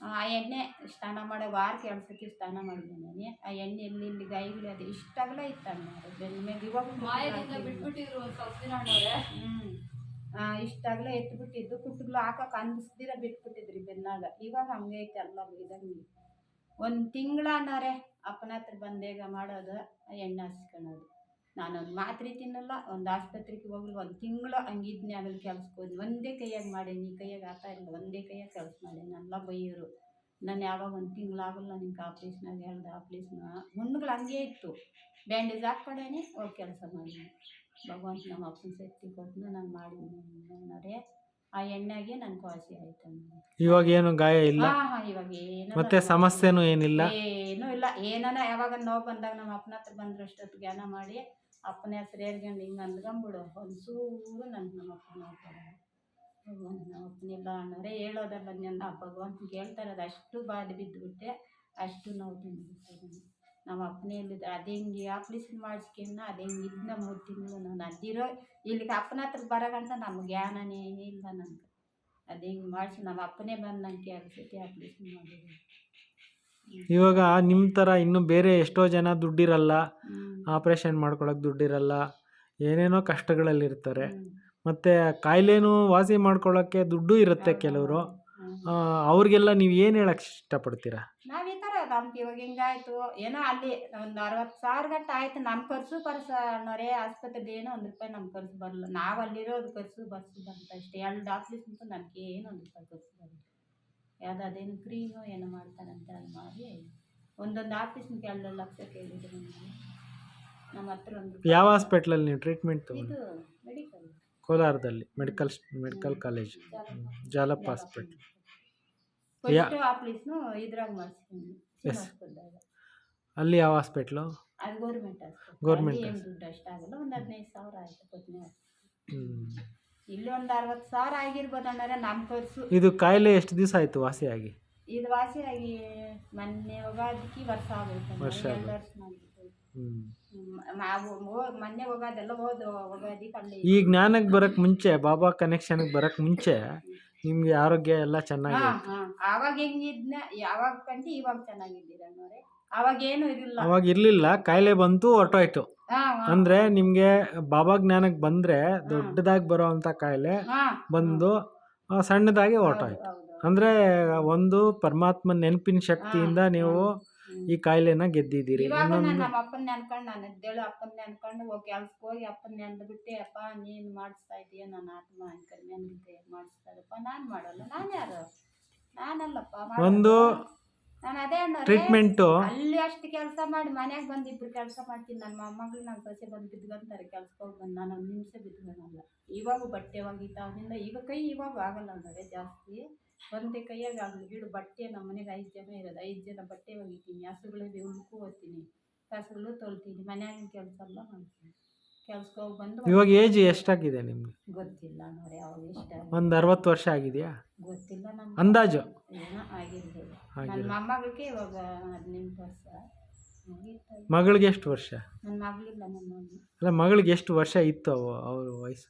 ಆ ಎಣ್ಣೆ ಸ್ನಾನ ಮಾಡೋ ವಾರಕ್ಕೆ ಎರಡು ಸತಿ ಸ್ನಾನ ಮಾಡಿದ್ದೀನಿ. ಆ ಎಣ್ಣೆ ಎಲ್ಲಿ ಇಲ್ಲಿ ಗೈಗಳು ಅದು. ಇಷ್ಟಾಗಲ ಇತ್ತು ಇವಾಗ ಬಿಟ್ಬಿಟ್ಟಿದ್ರು ಒಂದು ಸ್ವಲ್ಪ ದಿನ ಅಣ್ಣವ್ರೆ ಹ್ಞೂ ಇಷ್ಟಾಗಲೇ ಎತ್ಬಿಟ್ಟಿದ್ದು. ಕುಟ್ಟುಗಳು ಹಾಕಕ್ಕೆ ಅನ್ನಿಸ್ದಿರ ಬಿಟ್ಬಿಟ್ಟಿದ್ರಿ ಬೆನ್ನಾಗ. ಇವಾಗ ಹಂಗೆ ಐತೆ ಅಲ್ಲ ಇದಂಗೆ ಒಂದು ತಿಂಗಳ ಅಣ್ಣಾರೆ ಅಪ್ಪನ ಹತ್ರ ಬಂದೇಗ ಮಾಡೋದು ಆ ಎಣ್ಣೆ ಹಚ್ಕೊಳೋದು ನಾನೊಂದು ಮಾತ್ರೆ ತಿನ್ನಲ್ಲ ಒಂದು ಆಸ್ಪತ್ರೆಗೆ ಹೋಗಲು ಒಂದು ತಿಂಗಳು ಹಂಗಿದ್ನೆ ಆಮೇಲೆ ಕೆಲ್ಸಕ್ಕೆ ಹೋದ್ನಿ ಒಂದೇ ಕೈಯಾಗಿ ಮಾಡೀನಿ ಕೈಯಾಗ ಆತ ಇಲ್ಲ ಒಂದೇ ಕೈಯಾಗ ಕೆಲಸ ಮಾಡೀನಿ ಎಲ್ಲ ಬೈಯೋರು. ನಾನು ಯಾವಾಗ ಒಂದು ತಿಂಗಳಾಗಲ್ಲ ನಿಂಗೆ ಆಪ್ರೇಷನಾಗ ಹೇಳ್ದೆ ಆಪ್ರೇಷನ್ ಹುಣ್ಣುಗಳು ಹಂಗೆ ಇತ್ತು. ಬ್ಯಾಂಡೇಜ್ ಹಾಕ್ಕೊಂಡೇನೆ ಹೋಗಿ ಕೆಲಸ ಮಾಡೀನಿ ಭಗವಂತ ನಮ್ಮ ಅಪ್ಪನ ಶಕ್ತಿ ಕೊಟ್ಟು ನಾನು ಮಾಡೀನಿ ನೋಡಿ ಆ ಎಣ್ಣೆಗೆ ನನಗೆ ವಾಸಿ ಆಯ್ತು ಇವಾಗ ಏನು ಗಾಯ ಇಲ್ಲ? ಇವಾಗ ಏನು ಮತ್ತೆ ಸಮಸ್ಯೆನೂ ಏನಿಲ್ಲ? ಏನೂ ಇಲ್ಲ. ಏನಾನ ಯಾವಾಗ ನೋವು ಬಂದಾಗ ನಮ್ಮ ಅಪ್ಪನ ಹತ್ರ ಬಂದ್ರೆ ಅಷ್ಟೊತ್ತು ಜ್ಞಾನ ಮಾಡಿ. ಅಪ್ಪನ ಹತ್ರ ಹೇಳ್ಕೊಂಡು ಹಿಂಗೆ ಅಂದ್ಕೊಂಬಿಡು ಒಂದು ನನ್ನ ನಮ್ಮ ಅಪ್ಪನ ಹೇಳ್ತಾರೆ ಭಗವಂತ ನಮ್ಮ ಅಪ್ಪನಿಲ್ಲ ಅನ್ನೋರೆ ಹೇಳೋದಲ್ಲ ನನ್ನ ಭಗವಂತ ಹೇಳ್ತಾರೆ ಅದು ಅಷ್ಟು ಬಾಧೆ ಬಿದ್ದುಬಿಟ್ಟೆ, ಅಷ್ಟು ನೋವು ತಿಂದುಬಿಟ್ಟೆ ನಮ್ಮ ಅಪ್ಪನೇ ಇಲ್ಲಿದ್ದ ಅದು ಹೆಂಗೆ ಆಪ್ರೇಷನ್ ಮಾಡಿಸ್ಕೊಂಡು ಅದು ಹೆಂಗೆ ಇದನ್ನ ಮೂರು ತಿಂಗಳು ನಾನು ಅದಿರೋ, ಇಲ್ಲಿಗೆ ಅಪ್ಪನ ಹತ್ರ ಬರೋಗಂಟ ನಮ್ಮ ಜ್ಞಾನನೇ ಇಲ್ಲ ನನಗೆ. ಅದು ಹೆಂಗೆ ಮಾಡಿಸಿ, ನಮ್ಮ ಅಪ್ಪನೇ ಬಂದು ನನಗೆ ಎರಡು ಸತಿ ಆಪ್ರೇಷನ್ ಮಾಡಿದ್ರು. ಇವಾಗ ನಿಮ್ಮ ಥರ ಇನ್ನೂ ಬೇರೆ ಎಷ್ಟೋ ಜನ ದುಡ್ಡಿರಲ್ಲ. ಆಪ್ರೇಷನ್ ಮಾಡ್ಕೊಳಕ್ಕೆ ದುಡ್ಡಿರಲ್ಲ ಏನೇನೋ ಕಷ್ಟಗಳಲ್ಲಿರ್ತಾರೆ. ಮತ್ತು ಕಾಯಿಲೆನೂ ವಾಸಿ ಮಾಡ್ಕೊಳ್ಳೋಕ್ಕೆ ದುಡ್ಡು ಇರುತ್ತೆ ಕೆಲವರು. ಅವ್ರಿಗೆಲ್ಲ ನೀವು ಏನು ಹೇಳಕ್ಕೆ ಇಷ್ಟಪಡ್ತೀರಾ? ನಾವು ಈ ಥರ ನಮ್ಗೆ ಇವಾಗ ಹಿಂಗಾಯ್ತು. ಏನೋ ಅಲ್ಲಿ ಒಂದು ಅರವತ್ತು ಸಾವಿರ ಗಂಟೆ ಆಯ್ತು ನಮ್ಮ ಖರ್ಚು ಪರ್ಸ ಅನ್ನೋರೇ ಆಸ್ಪತ್ರೆದು ಏನೋ ಒಂದು ರೂಪಾಯಿ ನಮ್ಮ ಖರ್ಚು ಬರಲ್ಲ ನಾವು ಅಲ್ಲಿರೋದು ಖರ್ಚು ಬಸ್ಸು ಬಂತ ಅಷ್ಟೇ. ಎರಡು ಡಾಕ್ಟ್ರಿಸ್ ನಮಗೆ ನನಗೆ ಏನೋ ಒಂದು ರೂಪಾಯಿ ಖರ್ಚು ಬರಲ್ಲ ಯಾವ್ದು ಅದೇನು ಕ್ರೀಮು ಏನೋ ಮಾಡ್ತಾರಂತೆ ಅಲ್ಲಿ ಮಾಡಿ ಒಂದೊಂದು ಆಫೀಸ್ನ ಎರಡು ಲಕ್ಷ ಕೇಳಿದ್ರು ನನಗೆ ನಮ್ಮ ಹತ್ರ ಒಂದು ಯಾವ ಹಾಸ್ಪಿಟ್ಲಲ್ಲಿ ನೀವು ಟ್ರೀಟ್ಮೆಂಟ್ ಇದು ಮೆಡಿಕಲ್ ಕೋಲಾರದಲ್ಲಿ medical medical college Jalappa. Hospital. ಯಾ- ಫಸ್ಟ್ ಆಫೀಸ್ನು ಇದ್ರಾಗ ಮಾಡಿಸ್ತೀನಿ. ಹಾಸ್ಪಿಟ್ಲ್ದಾಗ ಅಲ್ಲಿ ಯಾವ ಹಾಸ್ಪಿಟ್ಲು? ಅದು ಗೌರ್ಮೆಂಟ್ ಹಾಸ್ಪಿಟಲ್. Government ಏನು. ದುಡ್ಡು ಅಷ್ಟಾಗಲ್ಲ. ಒಂದು ಹದಿನೈದು ಸಾವಿರ ಆಯಿತು ಹ್ಮ್. ಇಲ್ಲಿ ಒಂದು ಅರವತ್ತು ಸಾವಿರ ಆಗಿರ್ಬೋದು ಅಣ್ಣರೆ ನಮ್ಮ ಖರ್ಚು ಇದು ಕಾಯಿಲೆ ಎಷ್ಟು ದಿವಸ ಆಯಿತು ವಾಸಿಯಾಗಿ? ಇದು ವಾಸಿಯಾಗಿ ಮೊನ್ನೆ ಹೋಗೋದಕ್ಕೆ ವರ್ಷ ಆಗೋಯ್ತು ವರ್ಷ ಎರಡು ವರ್ಷ ಆಗಿತ್ತು ಹ್ಮ್. ಹ್ಮ್, ನಾವು ಮೊನ್ನೆ ಹೋಗೋದೆಲ್ಲ ಹೋದು ಹೋಗೋದಕ್ಕೆ ಅಲ್ಲಿ ಈ ಜ್ಞಾನಕ್ಕೆ ಬರೋಕ್ಕೆ ಮುಂಚೆ ಬಾಬಾ ಕನೆಕ್ಷನ್ಗೆ ಬರೋಕ್ಕೆ ಮುಂಚೆ ನಿಮಗೆ ಆರೋಗ್ಯ ಎಲ್ಲ ಚೆನ್ನಾಗಿ ಹಾ ಆವಾಗ ಹೆಂಗಿದ್ನ ಯಾವಾಗ ಕಂಡು ಇವಾಗ ಚೆನ್ನಾಗಿದ್ದೀರ ಅನ್ನೋರೆ ಅವಾಗ ಏನು ಇರಲಿಲ್ಲ. ಅವಾಗ ಇರಲಿಲ್ಲ ಕಾಯಿಲೆ ಬಂತು ಹೊರಟೋಯ್ತು. ಅಂದ್ರೆ ನಿಮ್ಗೆ ಬಾಬಾ ಜ್ಞಾನಕ್ಕೆ ಬಂದ್ರೆ ದೊಡ್ಡದಾಗಿ ಬರೋ ಅಂಥ ಕಾಯಿಲೆ ಬಂದು ಸಣ್ಣದಾಗಿ ಹೊರಟೋಯ್ತು. ಅಂದ್ರೆ ಒಂದು ಪರಮಾತ್ಮ ನೆನಪಿನ ಶಕ್ತಿಯಿಂದ ನೀವು ಈ ಕಾಯಿಲೆನ ಗೆದ್ದಿದ್ದೀರಿ. ನಾನು ಇನ್ನೊಂದು ನಮ್ಮ ಅಪ್ಪನ ನೆನ್ಕೊಂಡು ನಾನು ಎದ್ದೇಳು ಅಪ್ಪನ ನೆನ್ಕೊಂಡು ಹೋಗಿ ಕೆಲ್ಸಕ್ಕೆ ಹೋಗಿ ಅಪ್ಪನ ನೆನ್ಬಿಟ್ಟೆ ಅಪ್ಪ ನೀನು ಮಾಡಿಸ್ತಾ ಇದೀಯ ನನ್ನ ಆತ್ಮ ಅನ್ಕೊಂಡು ನೆನ್ಬಿಟ್ಟೆ ಮಾಡಿಸ್ತಾರಪ್ಪ ನಾನು ಮಾಡಲ್ಲ. ನಾನು ಯಾರು? ನಾನಲ್ಲಪ್ಪ ಒಂದು ನಾನು ಅದೇ ಟ್ರೀಟ್ಮೆಂಟು ಅಲ್ಲಿ ಅಷ್ಟು ಕೆಲಸ ಮಾಡಿ ಮನ್ಯಾಗ ಬಂದು ಇಬ್ರು ಕೆಲಸ ಮಾಡ್ತೀನಿ. ನನ್ನ ಮೊಮ್ಮಗಳು ನನ್ನ ಸೊಸೆ ಬಂದು ಬಿದ್ಕೊಂತಾರೆ ಕೆಲ್ಸಕ್ಕೆ ಹೋಗಿ ಬಂದು. ನಾನು ಒಂದು ನಿಮಿಷ ಬಿದ್ಕೊಳಲ್ಲ ಇವಾಗ ಬಟ್ಟೆ ಒಗಿತಾವನಿಂದ ಈಗ ಕೈ ಇವಾಗ ಆಗಲ್ಲ ಅಂದರೆ ಜಾಸ್ತಿ. ಒಂದೇ ಕೈಯಾಗ ಆಗಲಿ ಗಿಡ ಬಟ್ಟೆ ನಮ್ಮ ಮನೆಗೆ ಐದು ಜನ ಇರೋದು. ಐದು ಜನ ಬಟ್ಟೆ ಒಗಿತೀನಿ. ಹಸುಗಳಿಗೆ ಉಳ್ಕು ಕಸಗಳು ತೊಳ್ತೀನಿ. ಮನ್ಯಾಗಿನ ಕೆಲಸ ಎಲ್ಲ ಮಾಡ್ತೀನಿ. ಕೆಲ್ಸಕ್ಕೆ ಹೋಗಿ ಬಂದು ಇವಾಗ ಏಜ್ ಎಷ್ಟಾಗಿದೆ ನಿಮ್ಗೆ? ಗೊತ್ತಿಲ್ಲ ನೋಡಿ ಅವಾಗ ಇಷ್ಟ ಒಂದು ಅರವತ್ತು ವರ್ಷ ಆಗಿದೆಯಾ? ಗೊತ್ತಿಲ್ಲ ಅಂದಾಜು? ಏನೋ ಆಗಿರ್ಬೋದು ನನ್ನ ಆಗಿಲ್ಲ ಮೊಮ್ಮಗಳಿಗೆ ಇವಾಗ ಹದಿನೆಂಟು ವರ್ಷ. ಮುಗೀತು. ಮಗಳಿಗೆ ಎಷ್ಟು ವರ್ಷ? ನನ್ನ ಮಗಳಿಲ್ಲ ನನ್ನ ಮಗಳು. ಅಲ್ಲ ಮಗಳಿಗೆ ಎಷ್ಟು ವರ್ಷ ಇತ್ತು ಅವು ಅವ್ರ ವಯಸ್ಸು?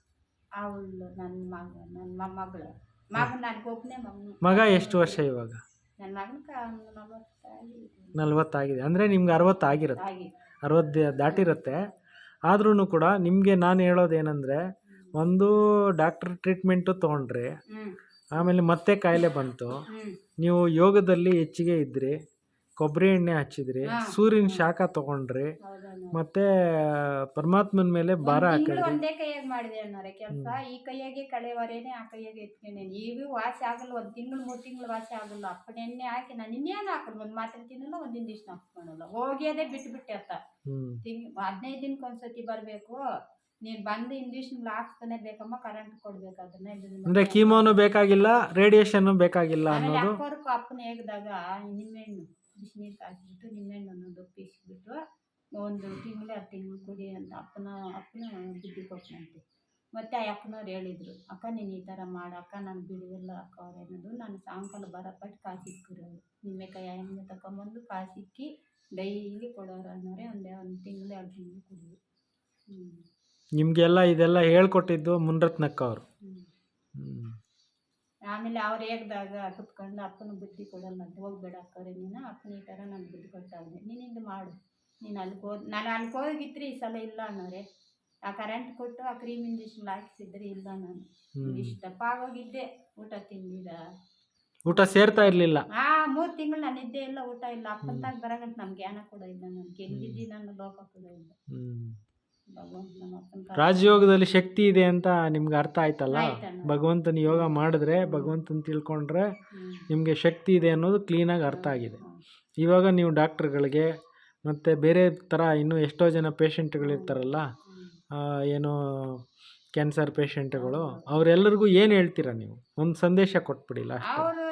ಅವಳು ನನ್ನ ಮಗ ನನ್ನ ಮೊಮ್ಮಗಳು. ಮಗ ನನಗೆ ಒಬ್ಬನೇ ಮಗನು ಮಗ ಎಷ್ಟು ವರ್ಷ ಇವಾಗ? ನನ್ನ ನಲವತ್ತಾಗಿದೆ. ನಲ್ವತ್ತಾಗಿದೆ. ಅಂದರೆ ನಿಮ್ಗೆ ಅರವತ್ತು ಆಗಿರುತ್ತೆ. ಆಗಿ ಅರವತ್ತು ದಾಟಿರುತ್ತೆ. ಆದ್ರೂ ಕೂಡ ನಿಮಗೆ ನಾನು ಹೇಳೋದೇನೆಂದರೆ ಒಂದು ಡಾಕ್ಟ್ರ್ ಟ್ರೀಟ್ಮೆಂಟು ತೊಗೊಂಡ್ರಿ ಆಮೇಲೆ ಮತ್ತೆ ಕಾಯಿಲೆ ಬಂತು. ನೀವು ಯೋಗದಲ್ಲಿ ಹೆಚ್ಚಿಗೆ ಇದ್ರಿ. ಕೊಬ್ಬರಿ ಎಣ್ಣೆ ಹಚ್ಚಿದ್ರಿ. ಸೂರ್ಯನ ಶಾಖ ತಗೊಂಡ್ರಿ ಮತ್ತೆ ಪರಮಾತ್ಮನ ಮೇಲೆ ಭಾರ ಹಾಕಿದ್ರಿ. ಒಂದೇ ಕೈಯಾಗ ಮಾಡಿದೆ ಕೆಲಸ. ಈ ಕೈಯಾಗೆ ಕಳೆವರೇನೆ ಆ ಕೈಯಾಗೆ ಎತ್ಕೊಂಡೇನಿ. ವಾಸಿ ಆಗಲ್ಲ ಒಂದ್ ತಿಂಗಳು ಮೂರು ತಿಂಗಳು ವಾಸಿ ಆಗಲ್ಲ. ಅಪ್ಪನ ಎಣ್ಣೆ ಹಾಕಿ ನಾನು ಇನ್ನೇನು ಹಾಕಲ್ಲ ಒಂದು ಮಾತ್ರೆ ತಿನ್ನಲ್ಲ ಹಾಕ್ಕೊಳಲ್ಲ ಅತ್ತ ಅಂತ. ತಿಂಗ್ ಹದಿನೈದು ದಿನಕ್ಕೆ ಒಂದ್ಸತಿ ಬರಬೇಕು. ನೀನು ಬಂದು ಇಂಜೆಕ್ಷನ್ ಹಾಕ್ತಾನೆ ಬೇಕಮ್ಮ ಕರೆಂಟ್ ಕೊಡ್ಬೇಕು ಅದನ್ನ. ಅಂದ್ರೆ ಕೀಮೋನು ಬೇಕಾಗಿಲ್ಲ ರೇಡಿಯೇಷನ್ ಬೇಕಾಗಿಲ್ಲ ಅನ್ನೋದು? ಅಪ್ಪನ ಹೇಗದಾಗ ನಿಂಬೆಹಣ್ಣು ಬಿಸಿನೀರು ಕಾಯಿಸ್ಬಿಟ್ಟು ನಿಂಬೆಹಣ್ಣು ಅನ್ನೋದು ಪೀಸ್ಬಿಟ್ಟು ಒಂದು ತಿಂಗಳು ಎರಡು ತಿಂಗಳು ಕುಡಿ ಅಂತ ಅಪ್ಪನ ಅಪ್ಪನ ಬುದ್ಧಿ ಕೊಟ್ಟನಂತೆ ಮತ್ತೆ ಆ ಅಕ್ಕನವ್ರು ಹೇಳಿದ್ರು ಅಕ್ಕ ನೀನು ಈ ಥರ ಮಾಡು ಅಕ್ಕ ನಾನು ಬಿಡುವಿಲ್ಲ ಅಕ್ಕ ಅವ್ರು ಅನ್ನೋದು. ನಾನು ಸಾಯಂಕಾಲ ಬರಪಟ್ಟು ಕಾಸಿಕ್ಕಿರೋರು ನಿಂಬೆಕಾಯಿ ಎಣ್ಣೆ ತಗೊಂಬಂದು ಕಾಸಿಕ್ಕಿ ಡೈಲಿ ಕೊಡೋರು ಅನ್ನೋರೆ ಒಂದೇ ಒಂದು ತಿಂಗಳು ಎರಡು ತಿಂಗಳು ಕುಡಿದು. ನಿಮಗೆಲ್ಲ ಇದೆಲ್ಲ ಹೇಳ್ಕೊಟ್ಟಿದ್ದು ಮುನ್ರತ್ನಕ್ಕ ಅವರು ಹ್ಞೂ ಆಮೇಲೆ ಅವ್ರು ಹೇಳ್ದಾಗ ಕುತ್ಕೊಂಡು ಅಪ್ಪನ ಬುದ್ಧಿ ಕೊಡಲ್ಲ ಅಂತ ಹೋಗ್ಬೇಡ ಅಕ್ಕವ್ರೆ ನೀನು ಅಪ್ಪನ ಈ ಥರ ನಾನು ಬುದ್ಧಿ ಕೊಟ್ಟಾಗ ನೀನು ಇದು ಮಾಡು. ನೀನು ಅಲ್ಲಿಗೆ ಹೋದ್ ನಾನು ಅಲ್ಲಿಗೆ ಹೋಗಿದ್ರಿ ಈ ಸಲ ಇಲ್ಲ ಅನ್ನೋರೆ. ಆ ಕರೆಂಟ್ ಕೊಟ್ಟು ಆ ಕ್ರೀಮ್ ಇಂಜೆಕ್ಷನ್ ಹಾಕಿಸಿದ್ರೆ ಇಲ್ಲ ನಾನು. ಇಷ್ಟ ಇಷ್ಟಪ್ಪ ಆಗೋಗಿದ್ದೆ ಊಟ ತಿಂದಿದ ಊಟ ಸೇರ್ತಾ ಇರಲಿಲ್ಲ. ಆ ಮೂರು ತಿಂಗಳು ನಾನು ಇದ್ದೇ ಇಲ್ಲ ಊಟ ಇಲ್ಲ. ಅಪ್ಪಂತಾಗ ಬರಂಗಂತ ನಮ್ಗೆ ಜ್ಞಾನ ಕೂಡ ಇಲ್ಲ ನಾನು ಎಲ್ಲಿದ್ದಿ ನನ್ನ ಲೋಕ ಕೂಡ ಇಲ್ಲ ರಾಜಯೋಗದಲ್ಲಿ ಶಕ್ತಿ ಇದೆ ಅಂತ ನಿಮ್ಗೆ ಅರ್ಥ ಆಯ್ತಲ್ಲ. ಭಗವಂತನ ಯೋಗ ಮಾಡಿದ್ರೆ ಭಗವಂತನ ತಿಳ್ಕೊಂಡ್ರೆ ನಿಮಗೆ ಶಕ್ತಿ ಇದೆ ಅನ್ನೋದು ಕ್ಲೀನಾಗಿ ಅರ್ಥ ಆಗಿದೆ. ಇವಾಗ ನೀವು ಡಾಕ್ಟ್ರುಗಳಿಗೆ ಮತ್ತು ಬೇರೆ ಥರ ಇನ್ನೂ ಎಷ್ಟೋ ಜನ ಪೇಷಂಟ್ಗಳಿರ್ತಾರಲ್ಲ ಏನು ಕ್ಯಾನ್ಸರ್ ಪೇಷಂಟ್ಗಳು ಅವರೆಲ್ಲರಿಗೂ ಏನು ಹೇಳ್ತೀರಾ ನೀವು? ಒಂದು ಸಂದೇಶ ಕೊಟ್ಬಿಡಿ ಲಾಸ್ಟ್ ಅವರು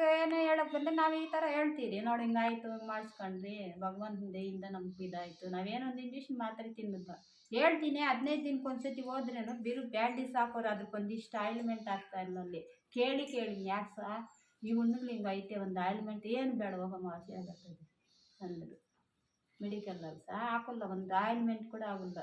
ನಮಗೆ ಏನು ಹೇಳಕ್ ಬಂದ್ರೆ ನಾವು ಈ ಥರ ಹೇಳ್ತೀರಿ. ನೋಡಿ ಹಿಂಗಾಯ್ತು ಹಿಂಗೆ ಮಾಡಿಸ್ಕೊಂಡ್ರಿ ಭಗವಂತನ ದಯಿಂದ ನಮ್ಗೆ ಇದಾಯ್ತು. ನಾವೇನೋ ಒಂದು ಇಂಜೆಕ್ಷನ್ ಮಾತ್ರೆ ತಿನ್ನೋದು ಹೇಳ್ತೀನಿ, ಹದಿನೈದು ದಿನಕ್ಕೆ ಒಂದ್ಸತಿ ಹೋದ್ರೇನು ಬಿರು ಬ್ಯಾಂಡೇಜ್ ಹಾಕೋರು ಅದಕ್ಕೆ ಒಂದಿಷ್ಟು ಆಯಿಲ್ಮೆಂಟ್ ಆಗ್ತಾ ಇಲ್ಲ ಅಲ್ಲಿ. ಕೇಳಿ ಕೇಳಿ, ಯಾಕೆ ಸಹ ಈ ಹುಣ್ಣುಗಳು ಹಿಂಗೆ ಐತೆ, ಒಂದು ಆಯಿಲ್ಮೆಂಟ್ ಏನು ಬೇಡ ಹೋಗಮ್ಮ ವಾಸಿ ಆಗತ್ತದೆ ಅಂದರು. ಮೆಡಿಕಲಲ್ಲಿ ಸಹ ಹಾಕಲ್ಲ, ಒಂದು ಆಯಿಲ್ಮೆಂಟ್ ಕೂಡ ಆಗಲ್ಲ.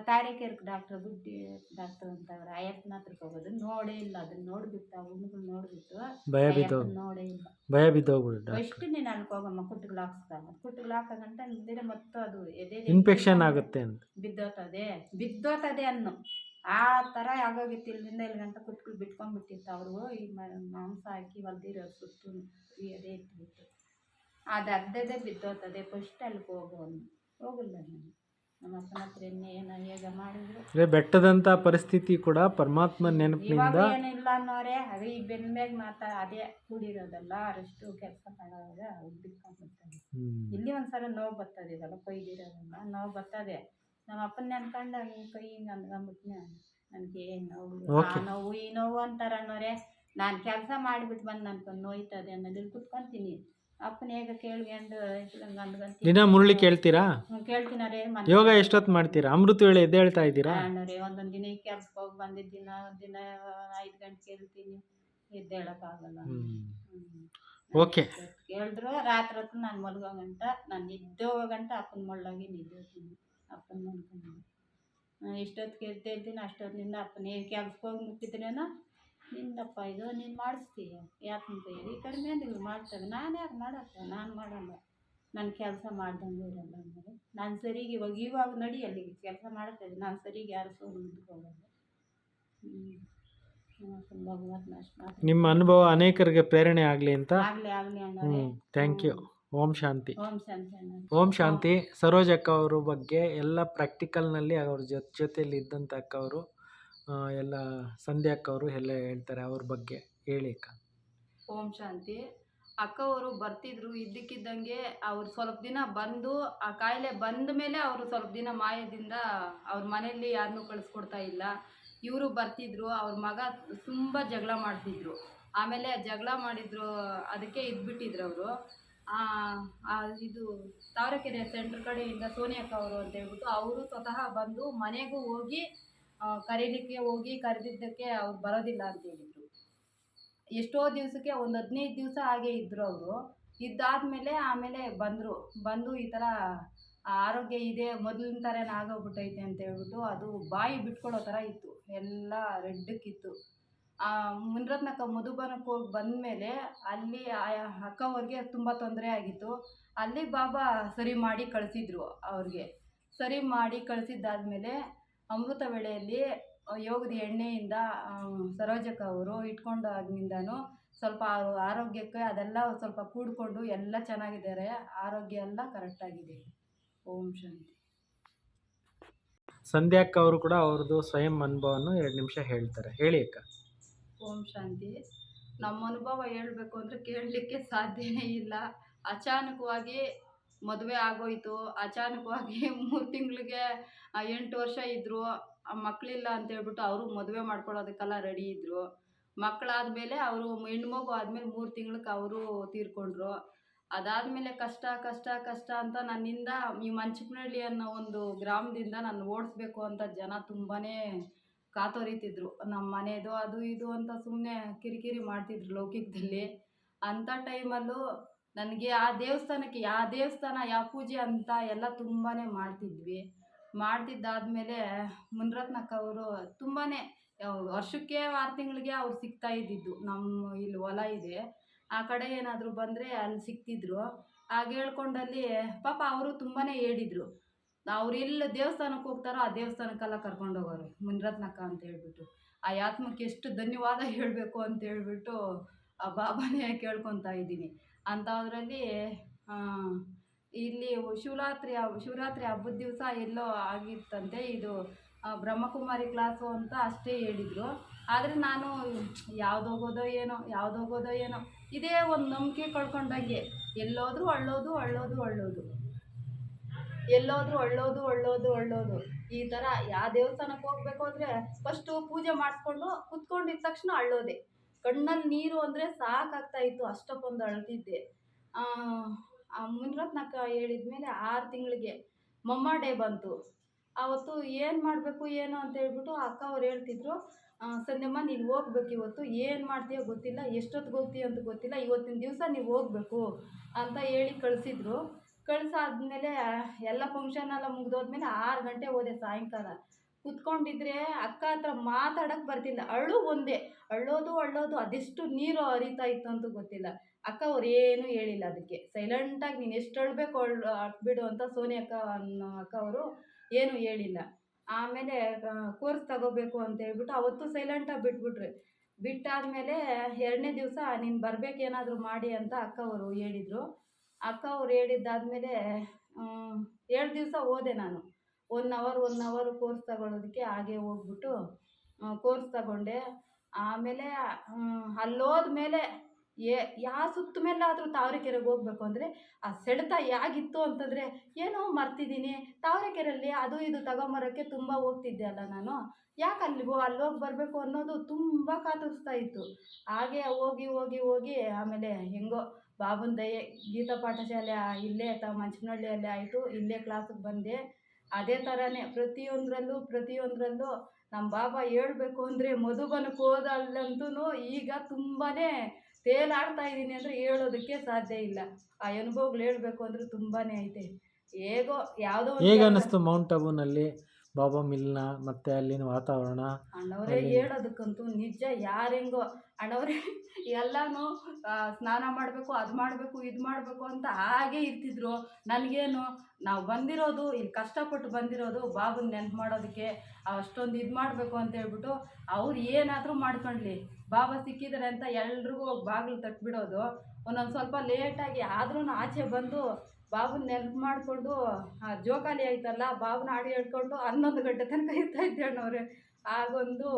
ತಾರೇಕೆರೆ ಡಾಕ್ಟ್ರ್ ಬುದ್ಧಿ ಡಾಕ್ಟರ್ ಅಂತ ಅವರ ಅಯ್ಯಪ್ಪನ ಹತ್ರಕ್ಕೆ ಹೋಗೋದು. ನೋಡೇ ಇಲ್ಲ ಅದನ್ನ ನೋಡ್ಬಿಟ್ಟು ಆ ಹುಣ್ಣುಗಳು ನೋಡ್ಬಿಟ್ಟು ಭಯ ಬಿದ್ದು ನೋಡೇ ಇಲ್ಲ. ಭಯ ಬಿದ್ದೋಗ್ಬಿಡು ಫಸ್ಟ್ ನೀನು ಅಲ್ಲಿಗೆ ಹೋಗಮ್ಮ ಕುಟ್ಟುಗಳು ಹಾಕ್ಸ್ತಾವ ಕುಟ್ಟುಗಳು ಹಾಕಗಂಟ ನಿಂದಿರ ಮತ್ತು ಅದು ಎದೆ ಇನ್ಫೆಕ್ಷನ್ ಆಗುತ್ತೆ ಅಂತ. ಬಿದ್ದೋತದೆ. ಬಿದ್ದೋತದೆ ಅನ್ನು. ಆ ಥರ ಆಗೋಗಿತ್ತು. ಇಲ್ಲಿಂದ ಇಲ್ಲಿ ಗಂಟ ಕುಟ್ಗಳು ಬಿಟ್ಕೊಂಡ್ಬಿಟ್ಟಿತ್ತು ಅವರು. ಈ ಮ- ಮಾಂಸ ಹಾಕಿ ಹೊಲ್ದಿರೋ ಸುತ್ತು ಈ ಎದೆ ಇಟ್ಬಿಟ್ಟು. ಅದು ಅರ್ಧದೇ ಬಿದ್ದೋತದೆ. ಫಸ್ಟ್ ಅಲ್ಲಿಗೆ ಹೋಗು ಹೋಗಲ್ಲ ಹೋಗಿಲ್ಲ ನಾನು. ನಮ್ಮ ಅಪ್ಪನ ಹತ್ರ ಏನೋ ಹೇಗ ಮಾಡಿದ್ರು ಅಂದರೆ ಬೆಟ್ಟದಂಥ ಪರಿಸ್ಥಿತಿ ಕೂಡ ಪರಮಾತ್ಮ ಇವಾಗ ನೆನಪಿನಿಂದ ಏನಿಲ್ಲ ಅನ್ನೋರೆ ಅದೇ ಈ ಬೆನ್ನ ಮ್ಯಾಗ ಮಾತಾ ಅದೇ ಕೂಡಿರೋದಲ್ಲ ಅರಷ್ಟು ಕೆಲಸ ಮಾಡೋವಾಗ ಬಿಟ್ಕೊಂಡ್ಬಿಡ್ತಾರೆ. ಹ್ಮ್. ಇಲ್ಲಿ ಒಂದ್ಸಲ ನೋವು ಬರ್ತದೆ ಇದೆಲ್ಲ ಕೊಯ್ದಿರೋದಲ್ಲ ನೋವು ಬರ್ತದೆ. ನಮ್ಮ ಅಪ್ಪನ ನೆನ್ಕೊಂಡು ಹಿಂಗೆ ಕೈ ಹಿಂಗೆ ಅಂದ್ಕೊಂಬಿಟ್ನೆ ನನಗೆ ಏನು ನೋವು ಆ Okay. ನೋವು ಈ ನೋವು ಅಂತಾರೆ ಅನ್ನೋರೆ. ನಾನು ಕೆಲಸ ಮಾಡಿಬಿಟ್ಟು ಬಂದು ನನ್ಕೊಂಡು ನೋಯ್ತದೆ ಅನ್ನೋದು ಇಲ್ಲಿ ಕುತ್ಕೊಂತೀನಿ. ಅಪ್ಪನ ಹೇಗೆ ಕೇಳ್ಕೊಂಡು ದಿನ ಮುರಳಿ ಕೇಳ್ತೀರಾ? ಕೇಳ್ತೀನರೇ ಯೋಗ ಎಷ್ಟೊತ್ತು ಮಾಡ್ತೀರಾ? ಅಮೃತ ವೇಳೆ ಎದ್ದೇಳ್ತಾ ಇದ್ದೀರಾ? ರೀ ಒಂದೊಂದು ದಿನ ಕೆಲ್ಸಕ್ಕೆ ಹೋಗಿ ಬಂದಿದ್ದ ದಿನ ದಿನ ಐದು ಗಂಟೆ ಕೇಳ್ತೀನಿ ಎದ್ದೇಳಕ್ಕಾಗಲ್ಲ ಹ್ಮ್. ಹ್ಮ್. ಓಕೆ. ಕೇಳಿದ್ರು ರಾತ್ರಿ ಹೊತ್ತು ನಾನು ಮಲಗೋ ಗಂಟ ನಾನು ನಿದ್ದೆ ಹೋಗೋ ಗಂಟ ಅಪ್ಪನ ಮಳ್ಳಾಗಿ ನಿದ್ದೆ ಹೋಗ್ತೀನಿ ಅಪ್ಪನ ಮಲ್ಕೊಂಡು ನಾನು ಎಷ್ಟೊತ್ತಿಗೆ ಎದ್ದೇಳ್ತೀನಿ ಅಷ್ಟೊತ್ತಿನಿಂದ ಅಪ್ಪನ ಏನು ಕೆಲ್ಸಕ್ಕೆ ಹೋಗಿ ಮುಟ್ಟಿದ್ರೇನೋ ನಿಂದಪ್ಪ ಇದು ನೀನು ಮಾಡಿಸ್ತೀಯ? ಯಾಕೆ ಕೈಯಲ್ಲಿ ಈ ಕಡಿಮೆ ನೀವು ಮಾಡ್ತೇವೆ ನಾನು ಯಾರು ಮಾಡಕ್ಕ ನಾನು ಮಾಡಲ್ಲ. ನನ್ನ ಕೆಲಸ ಮಾಡ್ದಂಗೆ ಇರಲ್ಲ ಅಂದರೆ. ನಾನು ಸರಿಗೆ ಇವಾಗ ಇವಾಗ ನಡಿ ಅಲ್ಲಿ ಕೆಲಸ ಮಾಡ್ತಾಯಿದ್ದೆ ನಾನು ಸರಿಗೆ ಯಾರು ಫೋನ್ ನಿಂತ್ಕೊಳ್ಳಲ್ಲ ನಿಮ್ಮ ಅನುಭವ ಅನೇಕರಿಗೆ ಪ್ರೇರಣೆ ಆಗಲಿ ಅಂತ? Thank you Om Shanti. ಓಂ ಶಾಂತಿ ಅಣ್ಣ. ಓಂ ಶಾಂತಿ. ಸರೋಜ್ ಅಕ್ಕ ಅವ್ರ ಬಗ್ಗೆ ಎಲ್ಲ ಪ್ರಾಕ್ಟಿಕಲ್ನಲ್ಲಿ ಅವ್ರ ಜೊತೆ ಜೊತೆಯಲ್ಲಿ ಇದ್ದಂಥ ಅಕ್ಕ ಅವರು ಎಲ್ಲ ಸಂಧ್ಯಾ ಅಕ್ಕ ಅವರು ಎಲ್ಲ ಹೇಳ್ತಾರೆ ಅವ್ರ ಬಗ್ಗೆ ಹೇಳಿ ಅಕ್ಕ. ಓಂ ಶಾಂತಿ. ಅಕ್ಕ ಅವರು ಬರ್ತಿದ್ರು ಇದ್ದಕ್ಕಿದ್ದಂಗೆ ಅವ್ರು ಸ್ವಲ್ಪ ದಿನ ಬಂದು ಆ ಕಾಯಿಲೆ ಬಂದ ಮೇಲೆ ಅವರು ಸ್ವಲ್ಪ ದಿನ ಮಾಯದಿಂದ ಅವ್ರ ಮನೆಯಲ್ಲಿ ಯಾರನ್ನೂ ಕಳಿಸ್ಕೊಡ್ತಾ ಇಲ್ಲ. ಇವರು ಬರ್ತಿದ್ರು, ಅವ್ರ ಮಗ ತುಂಬ ಜಗಳ ಮಾಡ್ತಿದ್ರು. ಆಮೇಲೆ ಜಗಳ ಮಾಡಿದ್ರು, ಅದಕ್ಕೆ ಇದ್ಬಿಟ್ಟಿದ್ರು ಅವರು. ಇದು ತಾವರೆಕೆರೆ ಸೆಂಟ್ರ್ ಕಡೆಯಿಂದ ಸೋನಿಯಕ್ಕ ಅವರು ಅಂತ ಹೇಳ್ಬಿಟ್ಟು ಅವರು ಸ್ವತಃ ಬಂದು ಮನೆಗೂ ಹೋಗಿ ಕರೀಲಿಕ್ಕೆ ಹೋಗಿ ಕರೆದಿದ್ದಕ್ಕೆ ಅವ್ರು ಬರೋದಿಲ್ಲ ಅಂತ ಹೇಳಿದ್ರು. ಎಷ್ಟೋ ದಿವಸಕ್ಕೆ ಒಂದು ಹದಿನೈದು ದಿವಸ ಹಾಗೆ ಇದ್ದರು ಅವರು. ಇದ್ದಾದಮೇಲೆ ಆಮೇಲೆ ಬಂದರು. ಬಂದು ಈ ಥರ ಆರೋಗ್ಯ ಇದೆ, ಮೊದಲಿನ ಥರನೇ ಆಗೋಗ್ಬಿಟ್ಟೈತೆ ಅಂತ ಹೇಳ್ಬಿಟ್ಟು ಅದು ಬಾಯಿ ಬಿಟ್ಕೊಳ್ಳೋ ಥರ ಇತ್ತು. ಎಲ್ಲ ರೆಡ್ಡಕ್ಕಿತ್ತು ಮುನ್ರತ್ನಕ್ಕ ಮಧುಬನಕ್ಕೆ ಹೋಗಿ ಬಂದಮೇಲೆ ಅಲ್ಲಿ ಆ ಅಕ್ಕವ್ರಿಗೆ ತುಂಬ ತೊಂದರೆ ಆಗಿತ್ತು. ಅಲ್ಲಿ ಬಾಬಾ ಸರಿ ಮಾಡಿ ಕಳಿಸಿದ್ರು ಅವ್ರಿಗೆ. ಸರಿ ಮಾಡಿ ಕಳಿಸಿದ್ದಾದ್ಮೇಲೆ ಅಮೃತ ವೇಳೆಯಲ್ಲಿ ಯೋಗದ ಎಣ್ಣೆಯಿಂದ ಸರೋಜಕ್ಕ ಅವರು ಇಟ್ಕೊಂಡಾಗಿನಿಂದನೂ ಸ್ವಲ್ಪ ಆರೋಗ್ಯಕ್ಕೆ ಅದೆಲ್ಲ ಸ್ವಲ್ಪ ಕೂಡಿಕೊಂಡು ಎಲ್ಲ ಚೆನ್ನಾಗಿದ್ದಾರೆ. ಆರೋಗ್ಯ ಎಲ್ಲ ಕರೆಕ್ಟಾಗಿದೆ ಓಂ ಶಾಂತಿ. ಸಂಧ್ಯಾಕ್ಕ ಅವರು ಕೂಡ ಅವ್ರದ್ದು ಸ್ವಯಂ ಅನುಭವವನ್ನು ಎರಡು ನಿಮಿಷ ಹೇಳ್ತಾರೆ. ಹೇಳಿ ಅಕ್ಕ. ಓಂ ಶಾಂತಿ. ನಮ್ಮ ಅನುಭವ ಹೇಳಬೇಕು ಅಂದರೆ ಕೇಳಲಿಕ್ಕೆ ಸಾಧ್ಯನೇ ಇಲ್ಲ. ಅಚಾನಕವಾಗಿ ಮದುವೆ ಆಗೋಯ್ತು. ಅಚಾನಕವಾಗಿ ಮೂರು ತಿಂಗಳಿಗೆ ಎಂಟು ವರ್ಷ ಇದ್ದರು ಮಕ್ಕಳಿಲ್ಲ ಅಂತ ಹೇಳ್ಬಿಟ್ಟು ಅವರು ಮದುವೆ ಮಾಡ್ಕೊಳ್ಳೋದಕ್ಕೆಲ್ಲ ರೆಡಿ ಇದ್ದರು ಮಕ್ಕಳಾದಮೇಲೆ ಅವರು ಹೆಣ್ಮಗು ಆದಮೇಲೆ ಮೂರು ತಿಂಗ್ಳಿಗೆ ಅವರು ತೀರ್ಕೊಂಡ್ರು. ಅದಾದಮೇಲೆ ಕಷ್ಟ ಕಷ್ಟ ಕಷ್ಟ ಅಂತ ನನ್ನಿಂದ ಈ ಮಂಚಪನಹಳ್ಳಿ ಅನ್ನೋ ಒಂದು ಗ್ರಾಮದಿಂದ ನಾನು ಓಡಿಸ್ಬೇಕು ಅಂತ ಜನ ತುಂಬಾ ಕಾತೊರಿತಿದ್ರು. ನಮ್ಮ ಮನೆದು, ಅದು ಇದು ಅಂತ ಸುಮ್ಮನೆ ಕಿರಿಕಿರಿ ಮಾಡ್ತಿದ್ರು ಲೌಕಿಕದಲ್ಲಿ. ಅಂಥ ಟೈಮಲ್ಲೂ ನನಗೆ ಆ ದೇವಸ್ಥಾನಕ್ಕೆ ಯಾವ ದೇವಸ್ಥಾನ ಯಾವ ಪೂಜೆ ಅಂತ ಎಲ್ಲ ತುಂಬಾ ಮಾಡ್ತಿದ್ವಿ. ಮಾಡ್ತಿದ್ದಾದಮೇಲೆ ಮುನ್ರತ್ನಕ್ಕ ಅವರು ತುಂಬಾ ವರ್ಷಕ್ಕೆ ಆರು ತಿಂಗಳಿಗೆ ಅವ್ರು ಸಿಗ್ತಾ ಇದ್ದಿದ್ದು. ನಮ್ಮ ಇಲ್ಲಿ ಹೊಲ ಇದೆ. ಆ ಕಡೆ ಏನಾದರೂ ಬಂದರೆ ಅಲ್ಲಿ ಸಿಗ್ತಿದ್ರು. ಆಗ ಹೇಳ್ಕೊಂಡಲ್ಲಿ ಪಾಪ ಅವರು ತುಂಬಾ ಹೇಳಿದ್ರು. ಅವ್ರು ಎಲ್ಲಿ ದೇವಸ್ಥಾನಕ್ಕೆ ಹೋಗ್ತಾರೋ ಆ ದೇವಸ್ಥಾನಕ್ಕೆಲ್ಲ ಕರ್ಕೊಂಡು ಹೋಗೋರು ಮುನ್ರತ್ನಕ್ಕ ಅಂತ ಹೇಳ್ಬಿಟ್ಟು. ಆ ಆತ್ಮಕ್ಕೆ ಎಷ್ಟು ಧನ್ಯವಾದ ಹೇಳಬೇಕು ಅಂತ ಹೇಳ್ಬಿಟ್ಟು ಆ ಬಾಬಾನೇ ಕೇಳ್ಕೊತಾ ಇದ್ದೀನಿ. ಅಂಥದ್ರಲ್ಲಿ ಇಲ್ಲಿ ಶಿವರಾತ್ರಿ ಶಿವರಾತ್ರಿ ಹಬ್ಬದ ದಿವಸ ಎಲ್ಲೋ ಆಗಿತ್ತಂತೆ. ಇದು ಬ್ರಹ್ಮಕುಮಾರಿ ಕ್ಲಾಸು ಅಂತ ಅಷ್ಟೇ ಹೇಳಿದರು. ಆದರೆ ನಾನು ಯಾವ್ದೋಗೋದೋ ಏನೋ ಯಾವ್ದೋಗೋದೋ ಏನೋ, ಇದೇ ಒಂದು ನಂಬಿಕೆ ಕಳ್ಕೊಂಡಂಗೆ. ಎಲ್ಲೋದ್ರೂ ಅಳ್ಳೋದು ಅಳ್ಳೋದು ಅಳ್ಳೋದು ಎಲ್ಲೋದ್ರೂ ಅಳ್ಳೋದು ಅಳ್ಳೋದು ಅಳ್ಳೋದು ಈ ಥರ ಯಾವ ದೇವಸ್ಥಾನಕ್ಕೆ ಹೋಗ್ಬೇಕು ಅಂದರೆ ಫಸ್ಟು ಪೂಜೆ ಮಾಡಿಸ್ಕೊಂಡು ಕುತ್ಕೊಂಡಿದ್ದ ತಕ್ಷಣ ಅಳ್ಳೋದೆ. ಕಣ್ಣಲ್ಲಿ ನೀರು ಅಂದರೆ ಸಾಕಾಗ್ತಾ ಇತ್ತು, ಅಷ್ಟಕ್ಕೊಂದು ಅಳ್ತಿದ್ದೆ. ಆ ಹೇಳಿದ ಹೇಳಿದ್ಮೇಲೆ ಆರು ತಿಂಗಳಿಗೆ ಮಮ್ಮ ಡೇ ಬಂತು. ಆವತ್ತು ಏನು ಮಾಡಬೇಕು, ಏನು ಅಂತ ಹೇಳ್ಬಿಟ್ಟು ಅಕ್ಕ ಅವ್ರು ಹೇಳ್ತಿದ್ರು ಸಂಧ್ಯಮ್ಮ ನೀನು ಹೋಗ್ಬೇಕು ಇವತ್ತು, ಏನು ಮಾಡ್ತೀಯೋ ಗೊತ್ತಿಲ್ಲ, ಎಷ್ಟೊತ್ತಿಗೆ ಹೋಗ್ತೀಯ ಅಂತ ಗೊತ್ತಿಲ್ಲ, ಇವತ್ತಿನ ದಿವಸ ನೀವು ಹೋಗ್ಬೇಕು ಅಂತ ಹೇಳಿ ಕಳಿಸಿದ್ರು. ಕಳ್ಸಾದ್ಮೇಲೆ ಎಲ್ಲ ಫಂಕ್ಷನ್ ಎಲ್ಲ ಮುಗ್ದೋದ್ಮೇಲೆ ಆರು ಗಂಟೆ ಹೋದೆ ಸಾಯಂಕಾಲ. ಕುತ್ಕೊಂಡಿದ್ರೆ ಅಕ್ಕ ಹತ್ರ ಮಾತಾಡಕ್ಕೆ ಬರ್ತಿಲ್ಲ. ಅಳು ಒಂದೇ. ಅಳ್ಳೋದು ಅಳ್ಳೋದು, ಅದೆಷ್ಟು ನೀರು ಹರಿತಾ ಇತ್ತು ಅಂತ ಗೊತ್ತಿಲ್ಲ. ಅಕ್ಕ ಅವ್ರು ಏನು ಹೇಳಿಲ್ಲ ಅದಕ್ಕೆ. ಸೈಲೆಂಟಾಗಿ ನೀನು ಎಷ್ಟು ಅಳ್ಬೇಕು ಅಳ್ ಬಿಡು ಅಂತ ಸೋನಿ ಅಕ್ಕ ಅನ್ನೋ ಅಕ್ಕ ಅವರು ಏನು ಹೇಳಿಲ್ಲ. ಆಮೇಲೆ ಕೋರ್ಸ್ ತಗೋಬೇಕು ಅಂತ ಹೇಳ್ಬಿಟ್ಟು ಅವತ್ತು ಸೈಲೆಂಟಾಗಿ ಬಿಟ್ಬಿಟ್ರು. ಬಿಟ್ಟಾದಮೇಲೆ ಎರಡನೇ ದಿವಸ ನೀನು ಬರಬೇಕೇನಾದರೂ ಮಾಡಿ ಅಂತ ಅಕ್ಕ ಅವರು ಹೇಳಿದರು. ಅಕ್ಕ ಅವ್ರು ಹೇಳಿದ್ದಾದಮೇಲೆ ಏಳು ದಿವಸ ಹೋದೆ ನಾನು. One hour one hour course ತಗೊಳ್ಳೋದಕ್ಕೆ ಹಾಗೆ ಹೋಗ್ಬಿಟ್ಟು ಕೋರ್ಸ್ ತಗೊಂಡೆ. ಆಮೇಲೆ ಅಲ್ಲೋದ್ಮೇಲೆ ಏ ಯಾವ ಸುತ್ತ ಮೇಲಾದರೂ ತಾವರೆಕೆರೆಗೆ ಹೋಗ್ಬೇಕು ಅಂದರೆ, ಆ ಸೆಳೆತ ಯಾಗಿತ್ತು ಅಂತಂದರೆ, ಏನೋ ಮರ್ತಿದ್ದೀನಿ ತಾವರೆಕೆರೆಯಲ್ಲಿ ಅದು ಇದು ತಗೊಂಬರೋಕ್ಕೆ ತುಂಬ ಹೋಗ್ತಿದ್ದೆ ಅಲ್ಲ ನಾನು. ಯಾಕೆ ಅಲ್ಲಿ ಅಲ್ಲೋಗಿ ಅಲ್ಲಿ ಹೋಗಿ ಬರಬೇಕು ಅನ್ನೋದು ತುಂಬ ಕಾತುರಿಸ್ತಾ ಇತ್ತು. ಹಾಗೆ ಹೋಗಿ ಹೋಗಿ ಹೋಗಿ, ಆಮೇಲೆ ಹೆಂಗೋ ಬಾಬನ ದಯೆ ಗೀತಾ ಪಾಠಶಾಲೆ ಇಲ್ಲೇ ತ, ಮಂಚನಹಳ್ಳಿಯಲ್ಲೇ ಆಯಿತು, ಇಲ್ಲೇ ಕ್ಲಾಸಿಗೆ ಬಂದೆ. ಅದೇ ಥರನೇ ಪ್ರತಿಯೊಂದರಲ್ಲೂ ಪ್ರತಿಯೊಂದರಲ್ಲೂ ನಮ್ಮ ಬಾಬಾ ಹೇಳಬೇಕು ಅಂದರೆ ಮಧುಬನಕ್ಕೆ ಹೋದಲ್ಲಂತೂ ಈಗ ತುಂಬಾ ತೇಲಾಡ್ತಾ ಇದ್ದೀನಿ ಅಂದರೆ ಹೇಳೋದಕ್ಕೆ ಸಾಧ್ಯ ಇಲ್ಲ. ಆ ಅನುಭವಗಳು ಹೇಳಬೇಕು ಅಂದರೆ ತುಂಬಾ ಐತೆ. ಹೇಗೋ ಯಾವುದೋ ಒಂದ್ ಹೇಗೆ ಅನ್ನಿಸ್ತು ಮೌಂಟ್ ಅಬುನಲ್ಲಿ ಬಾಬಾ ಮಿಲ್ನ ಮತ್ತು ಅಲ್ಲಿನ ವಾತಾವರಣ ಅಣ್ಣವರೇ ಹೇಳೋದಕ್ಕಂತೂ ನಿಜ ಯಾರಿಂಗೋ ಅಣ್ಣವರೇ ಎಲ್ಲನೂ ಸ್ನಾನ ಮಾಡಬೇಕು ಅದು ಮಾಡಬೇಕು ಇದು ಮಾಡಬೇಕು ಅಂತ ಹಾಗೆ ಇರ್ತಿದ್ರು. ನನಗೇನು ನಾವು ಬಂದಿರೋದು ಇಲ್ಲಿ ಕಷ್ಟಪಟ್ಟು ಬಂದಿರೋದು ಬಾಬುನ ನೆನ್ಪು ಮಾಡೋದಕ್ಕೆ ಅಷ್ಟೊಂದು ಇದು ಮಾಡಬೇಕು ಅಂತ ಹೇಳ್ಬಿಟ್ಟು ಅವ್ರು ಏನಾದರೂ ಮಾಡ್ಕೊಳ್ಳಿ ಬಾಬಾ ಸಿಕ್ಕಿದ್ದಾರೆ ಅಂತ ಎಲ್ರಿಗೂ ಬಾಗಿಲು ತಟ್ಬಿಡೋದು. ಒಂದೊಂದು ಸ್ವಲ್ಪ ಲೇಟಾಗಿ ಆದ್ರೂ ಆಚೆ ಬಂದು ಬಾಬುನ ನೆನಪು ಮಾಡಿಕೊಂಡು ಜೋಕಾಲಿ ಆಯ್ತಲ್ಲ, ಬಾಬುನ ಹಾಡು ಹೇಳ್ಕೊಂಡು ಹನ್ನೊಂದು ಗಂಟೆ ತನಕ ಇರ್ತಾ ಇದ್ದೆ ಅಣ್ಣವ್ರೆ. ಆಗೊಂದು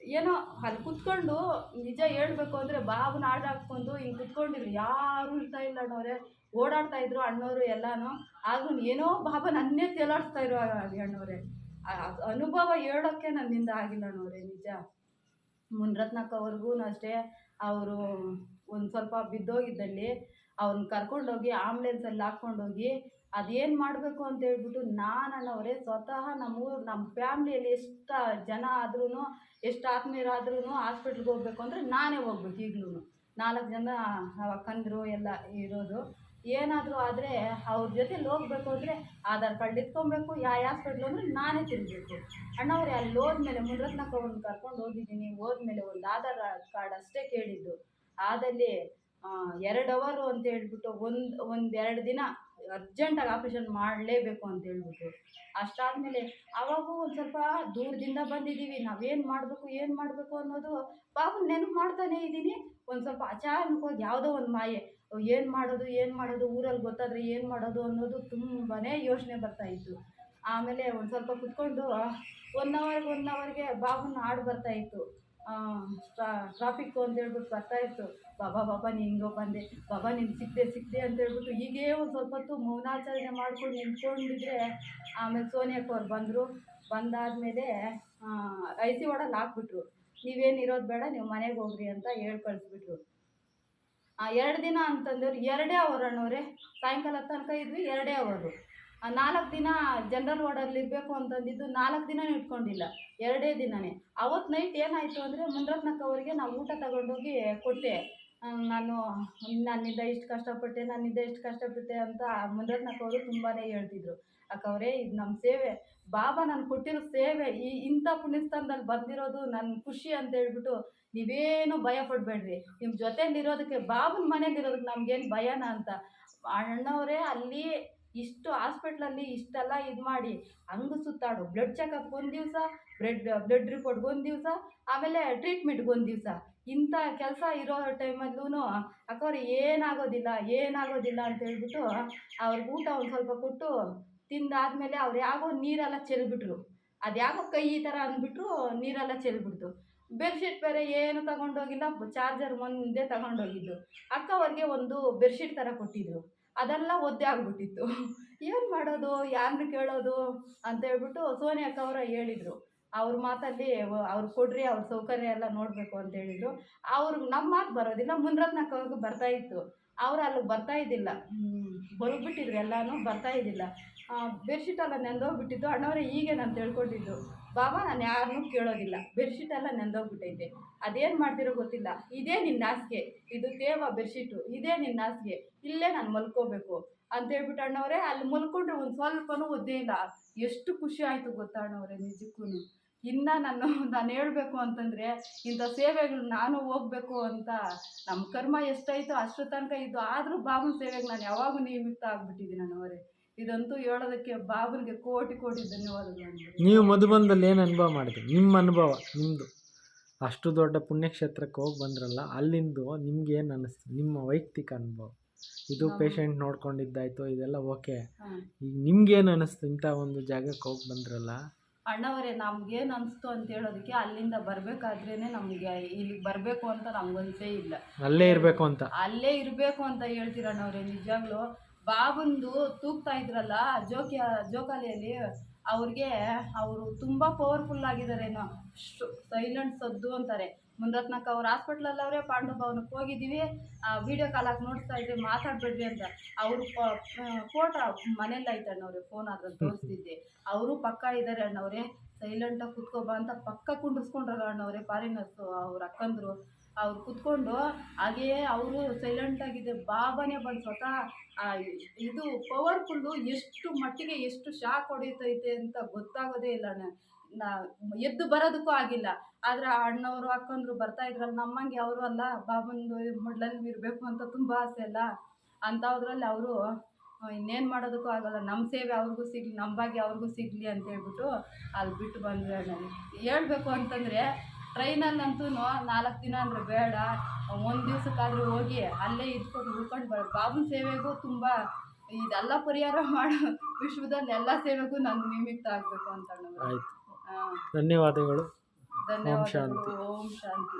ಏನೋ ಅಲ್ಲಿ ಕುತ್ಕೊಂಡು ನಿಜ ಹೇಳ್ಬೇಕು ಅಂದರೆ ಬಾಬುನ ಹಾಡು ಹಾಕ್ಕೊಂಡು ಹಿಂಗೆ ಕುತ್ಕೊಂಡಿದ್ರು. ಯಾರೂ ಇರ್ತಾ ಇಲ್ಲ ಅಣ್ಣವ್ರೆ. ಓಡಾಡ್ತಾ ಇದ್ರು ಅಣ್ಣವರು ಎಲ್ಲನೂ. ಆಗೊಂದು ಏನೋ ಬಾಬಾ ನನ್ನೇ ತೇಲಾಡಿಸ್ತಾ ಇರೋ ಅಣ್ಣವ್ರೆ. ಅನುಭವ ಹೇಳೋಕ್ಕೆ ನನ್ನಿಂದ ಆಗಿಲ್ಲ ಅಣ್ಣವ್ರೆ, ನಿಜ. ಮುನ್ರತ್ನಕ್ಕವ್ರಿಗೂ ಅಷ್ಟೇ. ಅವರು ಒಂದು ಸ್ವಲ್ಪ ಬಿದ್ದೋಗಿದ್ದಲ್ಲಿ ಅವ್ರನ್ನ ಕರ್ಕೊಂಡೋಗಿ ಆಂಬ್ಲೆನ್ಸಲ್ಲಿ ಹಾಕ್ಕೊಂಡೋಗಿ ಅದೇನು ಮಾಡಬೇಕು ಅಂತ ಹೇಳ್ಬಿಟ್ಟು ನಾನು ಅಣ್ಣವ್ರೆ ಸ್ವತಃ ನಮ್ಮೂರು ನಮ್ಮ ಫ್ಯಾಮ್ಲಿಯಲ್ಲಿ ಎಷ್ಟು ಜನ ಆದ್ರೂ ಎಷ್ಟು ಆತ್ಮೀಯರಾದ್ರೂ ಹಾಸ್ಪಿಟ್ಲ್ಗೆ ಹೋಗ್ಬೇಕು ಅಂದರೆ ನಾನೇ ಹೋಗ್ಬೇಕು ಈಗಲೂ ನಾಲ್ಕು ಜನ ಅಕ್ಕಂದರು ಎಲ್ಲ ಇರೋದು. ಏನಾದರೂ ಆದರೆ ಅವ್ರ ಜೊತೆಲಿ ಹೋಗ್ಬೇಕು ಅಂದರೆ ಆಧಾರ್ ಕಾರ್ಡ್ ಇಟ್ಕೊಬೇಕು, ಯಾವ ಹಾಸ್ಪಿಟ್ಲು ಅಂದರೆ ನಾನೇ ತಿರುಗಬೇಕು. ಅಣ್ಣವ್ರೆ ಅಲ್ಲಿ ಹೋದ್ಮೇಲೆ ಮುನ್ರತ್ನಕ್ಕ ಅವ್ರನ್ನ ಕರ್ಕೊಂಡು ಹೋಗಿದ್ದೀನಿ ಹೋದ್ಮೇಲೆ ಒಂದು ಆಧಾರ್ ಕಾರ್ಡ್ ಅಷ್ಟೇ ಕೇಳಿದ್ದು. ಆದಲ್ಲಿ ಎರಡು ಅವರು ಅಂತ ಹೇಳ್ಬಿಟ್ಟು ಒಂದು ಒಂದು ಎರಡು ದಿನ ಅರ್ಜೆಂಟಾಗಿ ಆಪ್ರೇಷನ್ ಮಾಡಲೇಬೇಕು ಅಂತ ಹೇಳ್ಬಿಟ್ಟು ಅಷ್ಟಾದಮೇಲೆ ಅವಾಗೂ ಒಂದು ಸ್ವಲ್ಪ ದೂರದಿಂದ ಬಂದಿದ್ದೀವಿ, ನಾವೇನು ಮಾಡಬೇಕು, ಏನು ಮಾಡಬೇಕು ಅನ್ನೋದು ಪಾಪ ನೆನಪು ಮಾಡ್ತಾನೇ ಇದ್ದೀನಿ. ಒಂದು ಸ್ವಲ್ಪ ಅಚಾನಕವಾಗಿ ಯಾವುದೋ ಒಂದು ಮಾಯೆ, ಏನು ಮಾಡೋದು ಏನು ಮಾಡೋದು, ಊರಲ್ಲಿ ಗೊತ್ತಾದರೆ ಏನು ಮಾಡೋದು ಅನ್ನೋದು ತುಂಬಾ ಯೋಚನೆ ಬರ್ತಾಯಿತ್ತು ಆಮೇಲೆ ಒಂದು ಸ್ವಲ್ಪ ಕುತ್ಕೊಂಡು ಒನ್ ಅವರ್ಗೆ ಒನ್ ಅವರ್ಗೆ ಬಾಬುನ ಹಾಡು ಬರ್ತಾಯಿತ್ತು ಟ್ರಾಫಿಕ್ಕು ಅಂತ ಹೇಳ್ಬಿಟ್ಟು ಬರ್ತಾಯಿತ್ತು ಬಾಬಾ ಬಾಬಾ, ನೀ ಹಿಂಗೋ ಬಂದೆ. ಬಾಬಾ, ನೀನು ಸಿಗ್ದೆ ಸಿಗ್ದೆ ಅಂತ ಹೇಳ್ಬಿಟ್ಟು ಹೀಗೇ ಒಂದು ಸ್ವಲ್ಪ ಹೊತ್ತು ಮೌನಾಚರಣೆ ಮಾಡ್ಕೊಂಡು ನಿಂತ್ಕೊಂಡಿದ್ರೆ ಆಮೇಲೆ ಸೋನಿಯಾಕ್ ಅವ್ರು ಬಂದರು. ಬಂದಾದಮೇಲೆ ಐ ಸಿ ವಾರ್ಡಲ್ಲಿ ಹಾಕ್ಬಿಟ್ರು. ನೀವೇನು ಇರೋದು ಬೇಡ, ನೀವು ಮನೆಗೆ ಹೋಗ್ರಿ ಅಂತ ಹೇಳಿ ಕಳಿಸ್ಬಿಟ್ರು ಎರಡು ದಿನ ಅಂತಂದವ್ರು, ಎರಡೇ ಅವರ್ ಅಣ್ಣವ್ರೆ. ಸಾಯಂಕಾಲ ತನಕ ಇದ್ವಿ, ಎರಡೇ ಅವರು. ನಾಲ್ಕು ದಿನ ಜನರಲ್ ವಾರ್ಡಲ್ಲಿ ಇರಬೇಕು ಅಂತಂದಿದ್ದು ನಾಲ್ಕು ದಿನ ಇಟ್ಕೊಂಡಿಲ್ಲ, ಎರಡೇ ದಿನನೇ. ಅವತ್ತು ನೈಟ್ ಏನಾಯಿತು ಅಂದರೆ ಮುನ್ರತ್ನಕ್ಕ ಅವರಿಗೆ ನಾವು ಊಟ ತಗೊಂಡೋಗಿ ಕೊಟ್ಟೆ. ನಾನು, ನನ್ನಿಂದ ಇಷ್ಟು ಕಷ್ಟಪಟ್ಟೆ, ನನ್ನಿಂದ ಇಷ್ಟು ಕಷ್ಟಪಟ್ಟೆ ಅಂತ ಮುನ್ರತ್ನಕ್ಕ ಅವರು ತುಂಬಾ ಹೇಳ್ತಿದ್ರು. ಅಕ್ಕವ್ರೆ ಇದು ನಮ್ಮ ಸೇವೆ. ಬಾಬಾ ನಾನು ಕೊಟ್ಟಿರೋ ಸೇವೆ, ಈ ಇಂಥ ಪುಣ್ಯಸ್ಥಾನದಲ್ಲಿ ಬಂದಿರೋದು ನನ್ನ ಖುಷಿ ಅಂತ ಹೇಳ್ಬಿಟ್ಟು ನೀವೇನು ಭಯ ಪಡಬೇಡ್ರಿ. ನಿಮ್ಮ ಜೊತೆಲಿರೋದಕ್ಕೆ ಬಾಬನ ಮನೇಲಿರೋದಕ್ಕೆ ನಮ್ಗೇನು ಭಯನ ಅಂತ. ಅಣ್ಣವರೇ ಅಲ್ಲಿ ಇಷ್ಟು ಹಾಸ್ಪಿಟ್ಲಲ್ಲಿ ಇಷ್ಟೆಲ್ಲ ಇದು ಮಾಡಿ, ಹಂಗೆ ಸುತ್ತಾಡು. ಬ್ಲಡ್ ಚೆಕಪ್ ಒಂದು ದಿವಸ ಬ್ಲಡ್ ಬ್ಲಡ್ ರಿಪೋರ್ಟ್ಗೆ ಒಂದು ದಿವಸ, ಆಮೇಲೆ ಟ್ರೀಟ್ಮೆಂಟ್ಗೆ ಒಂದು ದಿವಸ. ಇಂಥ ಕೆಲಸ ಇರೋ ಟೈಮಲ್ಲೂ ಅಕ್ಕವ್ರು ಏನಾಗೋದಿಲ್ಲ ಏನಾಗೋದಿಲ್ಲ ಅಂತ ಹೇಳ್ಬಿಟ್ಟು ಅವ್ರಿಗೆ ಊಟ ಒಂದು ಸ್ವಲ್ಪ ಕೊಟ್ಟು ತಿಂದಾದಮೇಲೆ ಅವ್ರು ಯಾಗೋ ನೀರೆಲ್ಲ ಚೆಲ್ಬಿಟ್ರು. ಅದ್ಯಾಗೋ ಕೈ ಈ ಥರ ಅಂದ್ಬಿಟ್ಟು ನೀರೆಲ್ಲ ಚೆಲ್ಬಿಡ್ತು. ಬೆಡ್ಶೀಟ್ ಬೇರೆ ಏನು ತಗೊಂಡೋಗಿಲ್ಲ, ಚಾರ್ಜರ್ ಮುಂದೆ ತಗೊಂಡೋಗಿದ್ದು. ಅಕ್ಕ ಅವ್ರಿಗೆ ಒಂದು ಬೆಡ್ಶೀಟ್ ಥರ ಕೊಟ್ಟಿದ್ರು. ಅದೆಲ್ಲ ಒದ್ದೆ ಆಗ್ಬಿಟ್ಟಿತ್ತು. ಏನು ಮಾಡೋದು ಯಾರನ್ನ ಕೇಳೋದು ಅಂತ ಹೇಳ್ಬಿಟ್ಟು ಸೋನಿ ಅಕ್ಕ ಅವರ ಹೇಳಿದರು. ಅವ್ರ ಮಾತಲ್ಲಿ ಅವ್ರು ಕೊಡ್ರಿ, ಅವ್ರ ಸೌಕರ್ಯ ಎಲ್ಲ ನೋಡಬೇಕು ಅಂತ ಹೇಳಿದರು. ಅವ್ರಿಗೆ ನಮ್ಮ ಮಾತು ಬರೋದಿಲ್ಲ ಮುನ್ರತ್ನಕ್ಕ ಅವ್ರಿಗೂ ಬರ್ತಾ ಇತ್ತು. ಅವ್ರು ಅಲ್ಲಿಗೆ ಬರ್ತಾ ಇದ್ದಿಲ್ಲ. ಬಲ್ಬಿಟ್ಟಿದ್ರು ಎಲ್ಲನೂ ಬರ್ತಾ ಇದ್ದಿಲ್ಲ. ಬೆಡ್ಶೀಟ್ ಎಲ್ಲ ನೆಂದೋಗ್ಬಿಟ್ಟಿದ್ದು ಅಣ್ಣವರೇ ಹೀಗೆ ನಾನು ತಿಳ್ಕೊಂಡಿದ್ದು. ಬಾಬಾ, ನಾನು ಯಾರನ್ನೂ ಕೇಳೋದಿಲ್ಲ. ಬೆಡ್ಶೀಟ್ ಎಲ್ಲ ನೆಂದೋಗ್ಬಿಟ್ಟೈತೆ. ಅದೇನು ಮಾಡ್ತಿರೋ ಗೊತ್ತಿಲ್ಲ. ಇದೇ ನಿನ್ನ ಹಾಸಿಗೆ. ಇದು ತೇವ ಬೆಡ್ಶೀಟು. ಇದೇ ನಿನ್ನ ಹಾಸಿಗೆ. ಇಲ್ಲೇ ನಾನು ಮಲ್ಕೋಬೇಕು. ಅಂತ ಹೇಳ್ಬಿಟ್ಟು ಅಣ್ಣವರೇ, ಅಲ್ಲಿ ಮಲ್ಕೊಂಡ್ರೆ ಒಂದು ಸ್ವಲ್ಪನೂ ಒದ್ದೇ ಇಲ್ಲ. ಎಷ್ಟು ಖುಷಿ ಆಯಿತು ಗೊತ್ತಾ ಅಣ್ಣವರೇ ನಿಜಕ್ಕೂ ಇನ್ನು ನಾನು ನಾನು ಹೇಳಬೇಕು ಅಂತಂದರೆ, ಇಂಥ ಸೇವೆಗಳು ನಾನು ಹೋಗಬೇಕು ಅಂತ ನಮ್ಮ ಕರ್ಮ ಎಷ್ಟಾಯಿತು ಅಷ್ಟು ತನಕ ಇದ್ದು ಆದರೂ ಬಾಬುನ ಸೇವೆಗೆ ನಾನು ಯಾವಾಗೂ ನಿಯಮಿತ ಆಗ್ಬಿಟ್ಟಿದ್ದೀನಿ ಅಣ್ಣವರೇ. ಇದಂತೂ ಹೇಳೋದಕ್ಕೆ ಬಾಬುನಿಗೆ ಕೋಟಿ ಕೋಟಿ ಧನ್ಯವಾದಗಳು ನೀವು ಮಧುಬಂದಲ್ಲಿ ಏನು ಅನುಭವ ಮಾಡಿದ್ರಿ? ನಿಮ್ಮ ಅನುಭವ ನಿಮ್ಮದು ಅಷ್ಟು ದೊಡ್ಡ ಪುಣ್ಯಕ್ಷೇತ್ರಕ್ಕೆ ಹೋಗಿ ಬಂದ್ರಲ್ಲ ಅಲ್ಲಿಂದು ನಿಮ್ಗೆ ಏನು ಅನ್ನಿಸ್ತು ನಿಮ್ಮ ವೈಯಕ್ತಿಕ ಅನುಭವ? ಇದು ಪೇಷಂಟ್ ನೋಡ್ಕೊಂಡಿದ್ದಾಯ್ತು? ಇದೆಲ್ಲ ಓಕೆ ಈಗ ನಿಮ್ಗೇನು ಅನ್ನಿಸ್ತು ಇಂಥ ಒಂದು ಜಾಗಕ್ಕೆ ಹೋಗಿ ಬಂದ್ರಲ್ಲ? ಅಣ್ಣವರೇ ನಮ್ಗೇನು ಅನಿಸ್ತು ಅಂತ ಹೇಳೋದಕ್ಕೆ ಅಲ್ಲಿಂದ ಬರಬೇಕಾದ್ರೇ ನಮಗೆ ಇಲ್ಲಿಗೆ ಬರಬೇಕು ಅಂತ ನಮ್ಗನ್ಸೇ ಇಲ್ಲ. ಅಲ್ಲೇ ಇರಬೇಕು ಅಂತ. ಅಲ್ಲೇ ಇರಬೇಕು ಅಂತ ಹೇಳ್ತೀರ ಅಣ್ಣವ್ರೆ ನಿಜವಾಗ್ಲೂ ಬಾಬಂದು ತೂಗ್ತಾ ಇದ್ರಲ್ಲ ಜೋಕಿ ಜೋಕಾಲಿಯಲ್ಲಿ ಅವ್ರಿಗೆ ಅವರು ತುಂಬ ಪವರ್ಫುಲ್ ಆಗಿದ್ದಾರೇನೋ ಸೈಲೆಂಟ್ ಸದ್ದು ಅಂತಾರೆ. ಮುಂದತ್ನಕ್ಕ ಅವ್ರು ಹಾಸ್ಪಿಟ್ಲಲ್ಲಿ ಅವರೇ ಪಾಂಡು ಭವನಕ್ಕೆ ಹೋಗಿದ್ದೀವಿ. ವಿಡಿಯೋ ಕಾಲ್ ಹಾಕಿ ನೋಡ್ತಾ ಇದ್ರೆ ಮಾತಾಡಬೇಡ್ರಿ ಅಂತ. ಅವರು ಫೋಟೋ ಮನೇಲಿ ಐತೆ ಅಣ್ಣವ್ರೆ ಫೋನ್ ಅದ್ರಲ್ಲಿ ತೋರಿಸ್ತಿದ್ದೆ. ಅವರು ಪಕ್ಕ ಇದ್ದಾರೆ ಅಣ್ಣವ್ರೆ. ಸೈಲೆಂಟಾಗಿ ಕುತ್ಕೋಬಾ ಅಂತ ಪಕ್ಕ ಕುಂಡಿಸ್ಕೊಂಡ್ರಲ್ಲ ಅಣ್ಣವ್ರೆ ಫಾರಿನರ್ಸು ಅವ್ರ ಅಕ್ಕಂದ್ರು. ಅವ್ರು ಕುತ್ಕೊಂಡು ಹಾಗೆಯೇ ಅವರು ಸೈಲೆಂಟಾಗಿದೆ ಬಾಬಾನೇ ಬಂದು ಸ್ವತಃ ಇದು ಪವರ್ಫುಲ್ಲು ಎಷ್ಟು ಮಟ್ಟಿಗೆ ಎಷ್ಟು ಶಾಕ್ ಹೊಡಿತೈತೆ ಅಂತ ಗೊತ್ತಾಗೋದೇ ಇಲ್ಲ ನಾ ಎದ್ದು ಬರೋದಕ್ಕೂ ಆಗಿಲ್ಲ. ಆದರೆ ಅಣ್ಣವರು, ಅಕ್ಕಂದ್ರು ಬರ್ತಾ ಇದ್ರಲ್ಲ, ನಮ್ಮಂಗೆ ಅವರು ಅಲ್ಲ ಬಾಬಂದು ಮೊಡ್ಲಲ್ಲಿ ಇರಬೇಕು ಅಂತ ತುಂಬ ಆಸೆ ಅಲ್ಲ. ಅಂಥವ್ರಲ್ಲಿ ಅವರು ಇನ್ನೇನು ಮಾಡೋದಕ್ಕೂ ಆಗಲ್ಲ. ನಮ್ಮ ಸೇವೆ ಅವ್ರಿಗೂ ಸಿಗಲಿ ನಮ್ಮ ಭಾಗ್ಯ ಅವ್ರಿಗೂ ಸಿಗಲಿ ಅಂತ ಹೇಳ್ಬಿಟ್ಟು ಅಲ್ಲಿ ಬಿಟ್ಟು ಬಂದ್ವಿ ಹೇಳಬೇಕು ಅಂತಂದರೆ ಟ್ರೈನಲ್ಲಂತೂ ನಾಲ್ಕು ದಿನ ಅಂದರೆ ಬೇಡ. ಒಂದು ದಿವ್ಸಕ್ಕಾದರೂ ಹೋಗಿ ಅಲ್ಲೇ ಇದ್ಕೊಂಡು ಉಳ್ಕೊಂಡು ಬರ್ ಬಾಬುನ ಸೇವೆಗೂ ತುಂಬ ಇದೆಲ್ಲ ಪರಿಹಾರ ಮಾಡೋ ವಿಶ್ವದಲ್ಲಿ ಎಲ್ಲ ಸೇವೆಗೂ ನಾನು ನಿಮಿತ್ತ ಆಗಬೇಕು ಅಂತ ಧನ್ಯವಾದಗಳು. ಧನ್ಯವಾದಗಳು. ಶಾಂತಿ. ಓಂ ಶಾಂತಿ.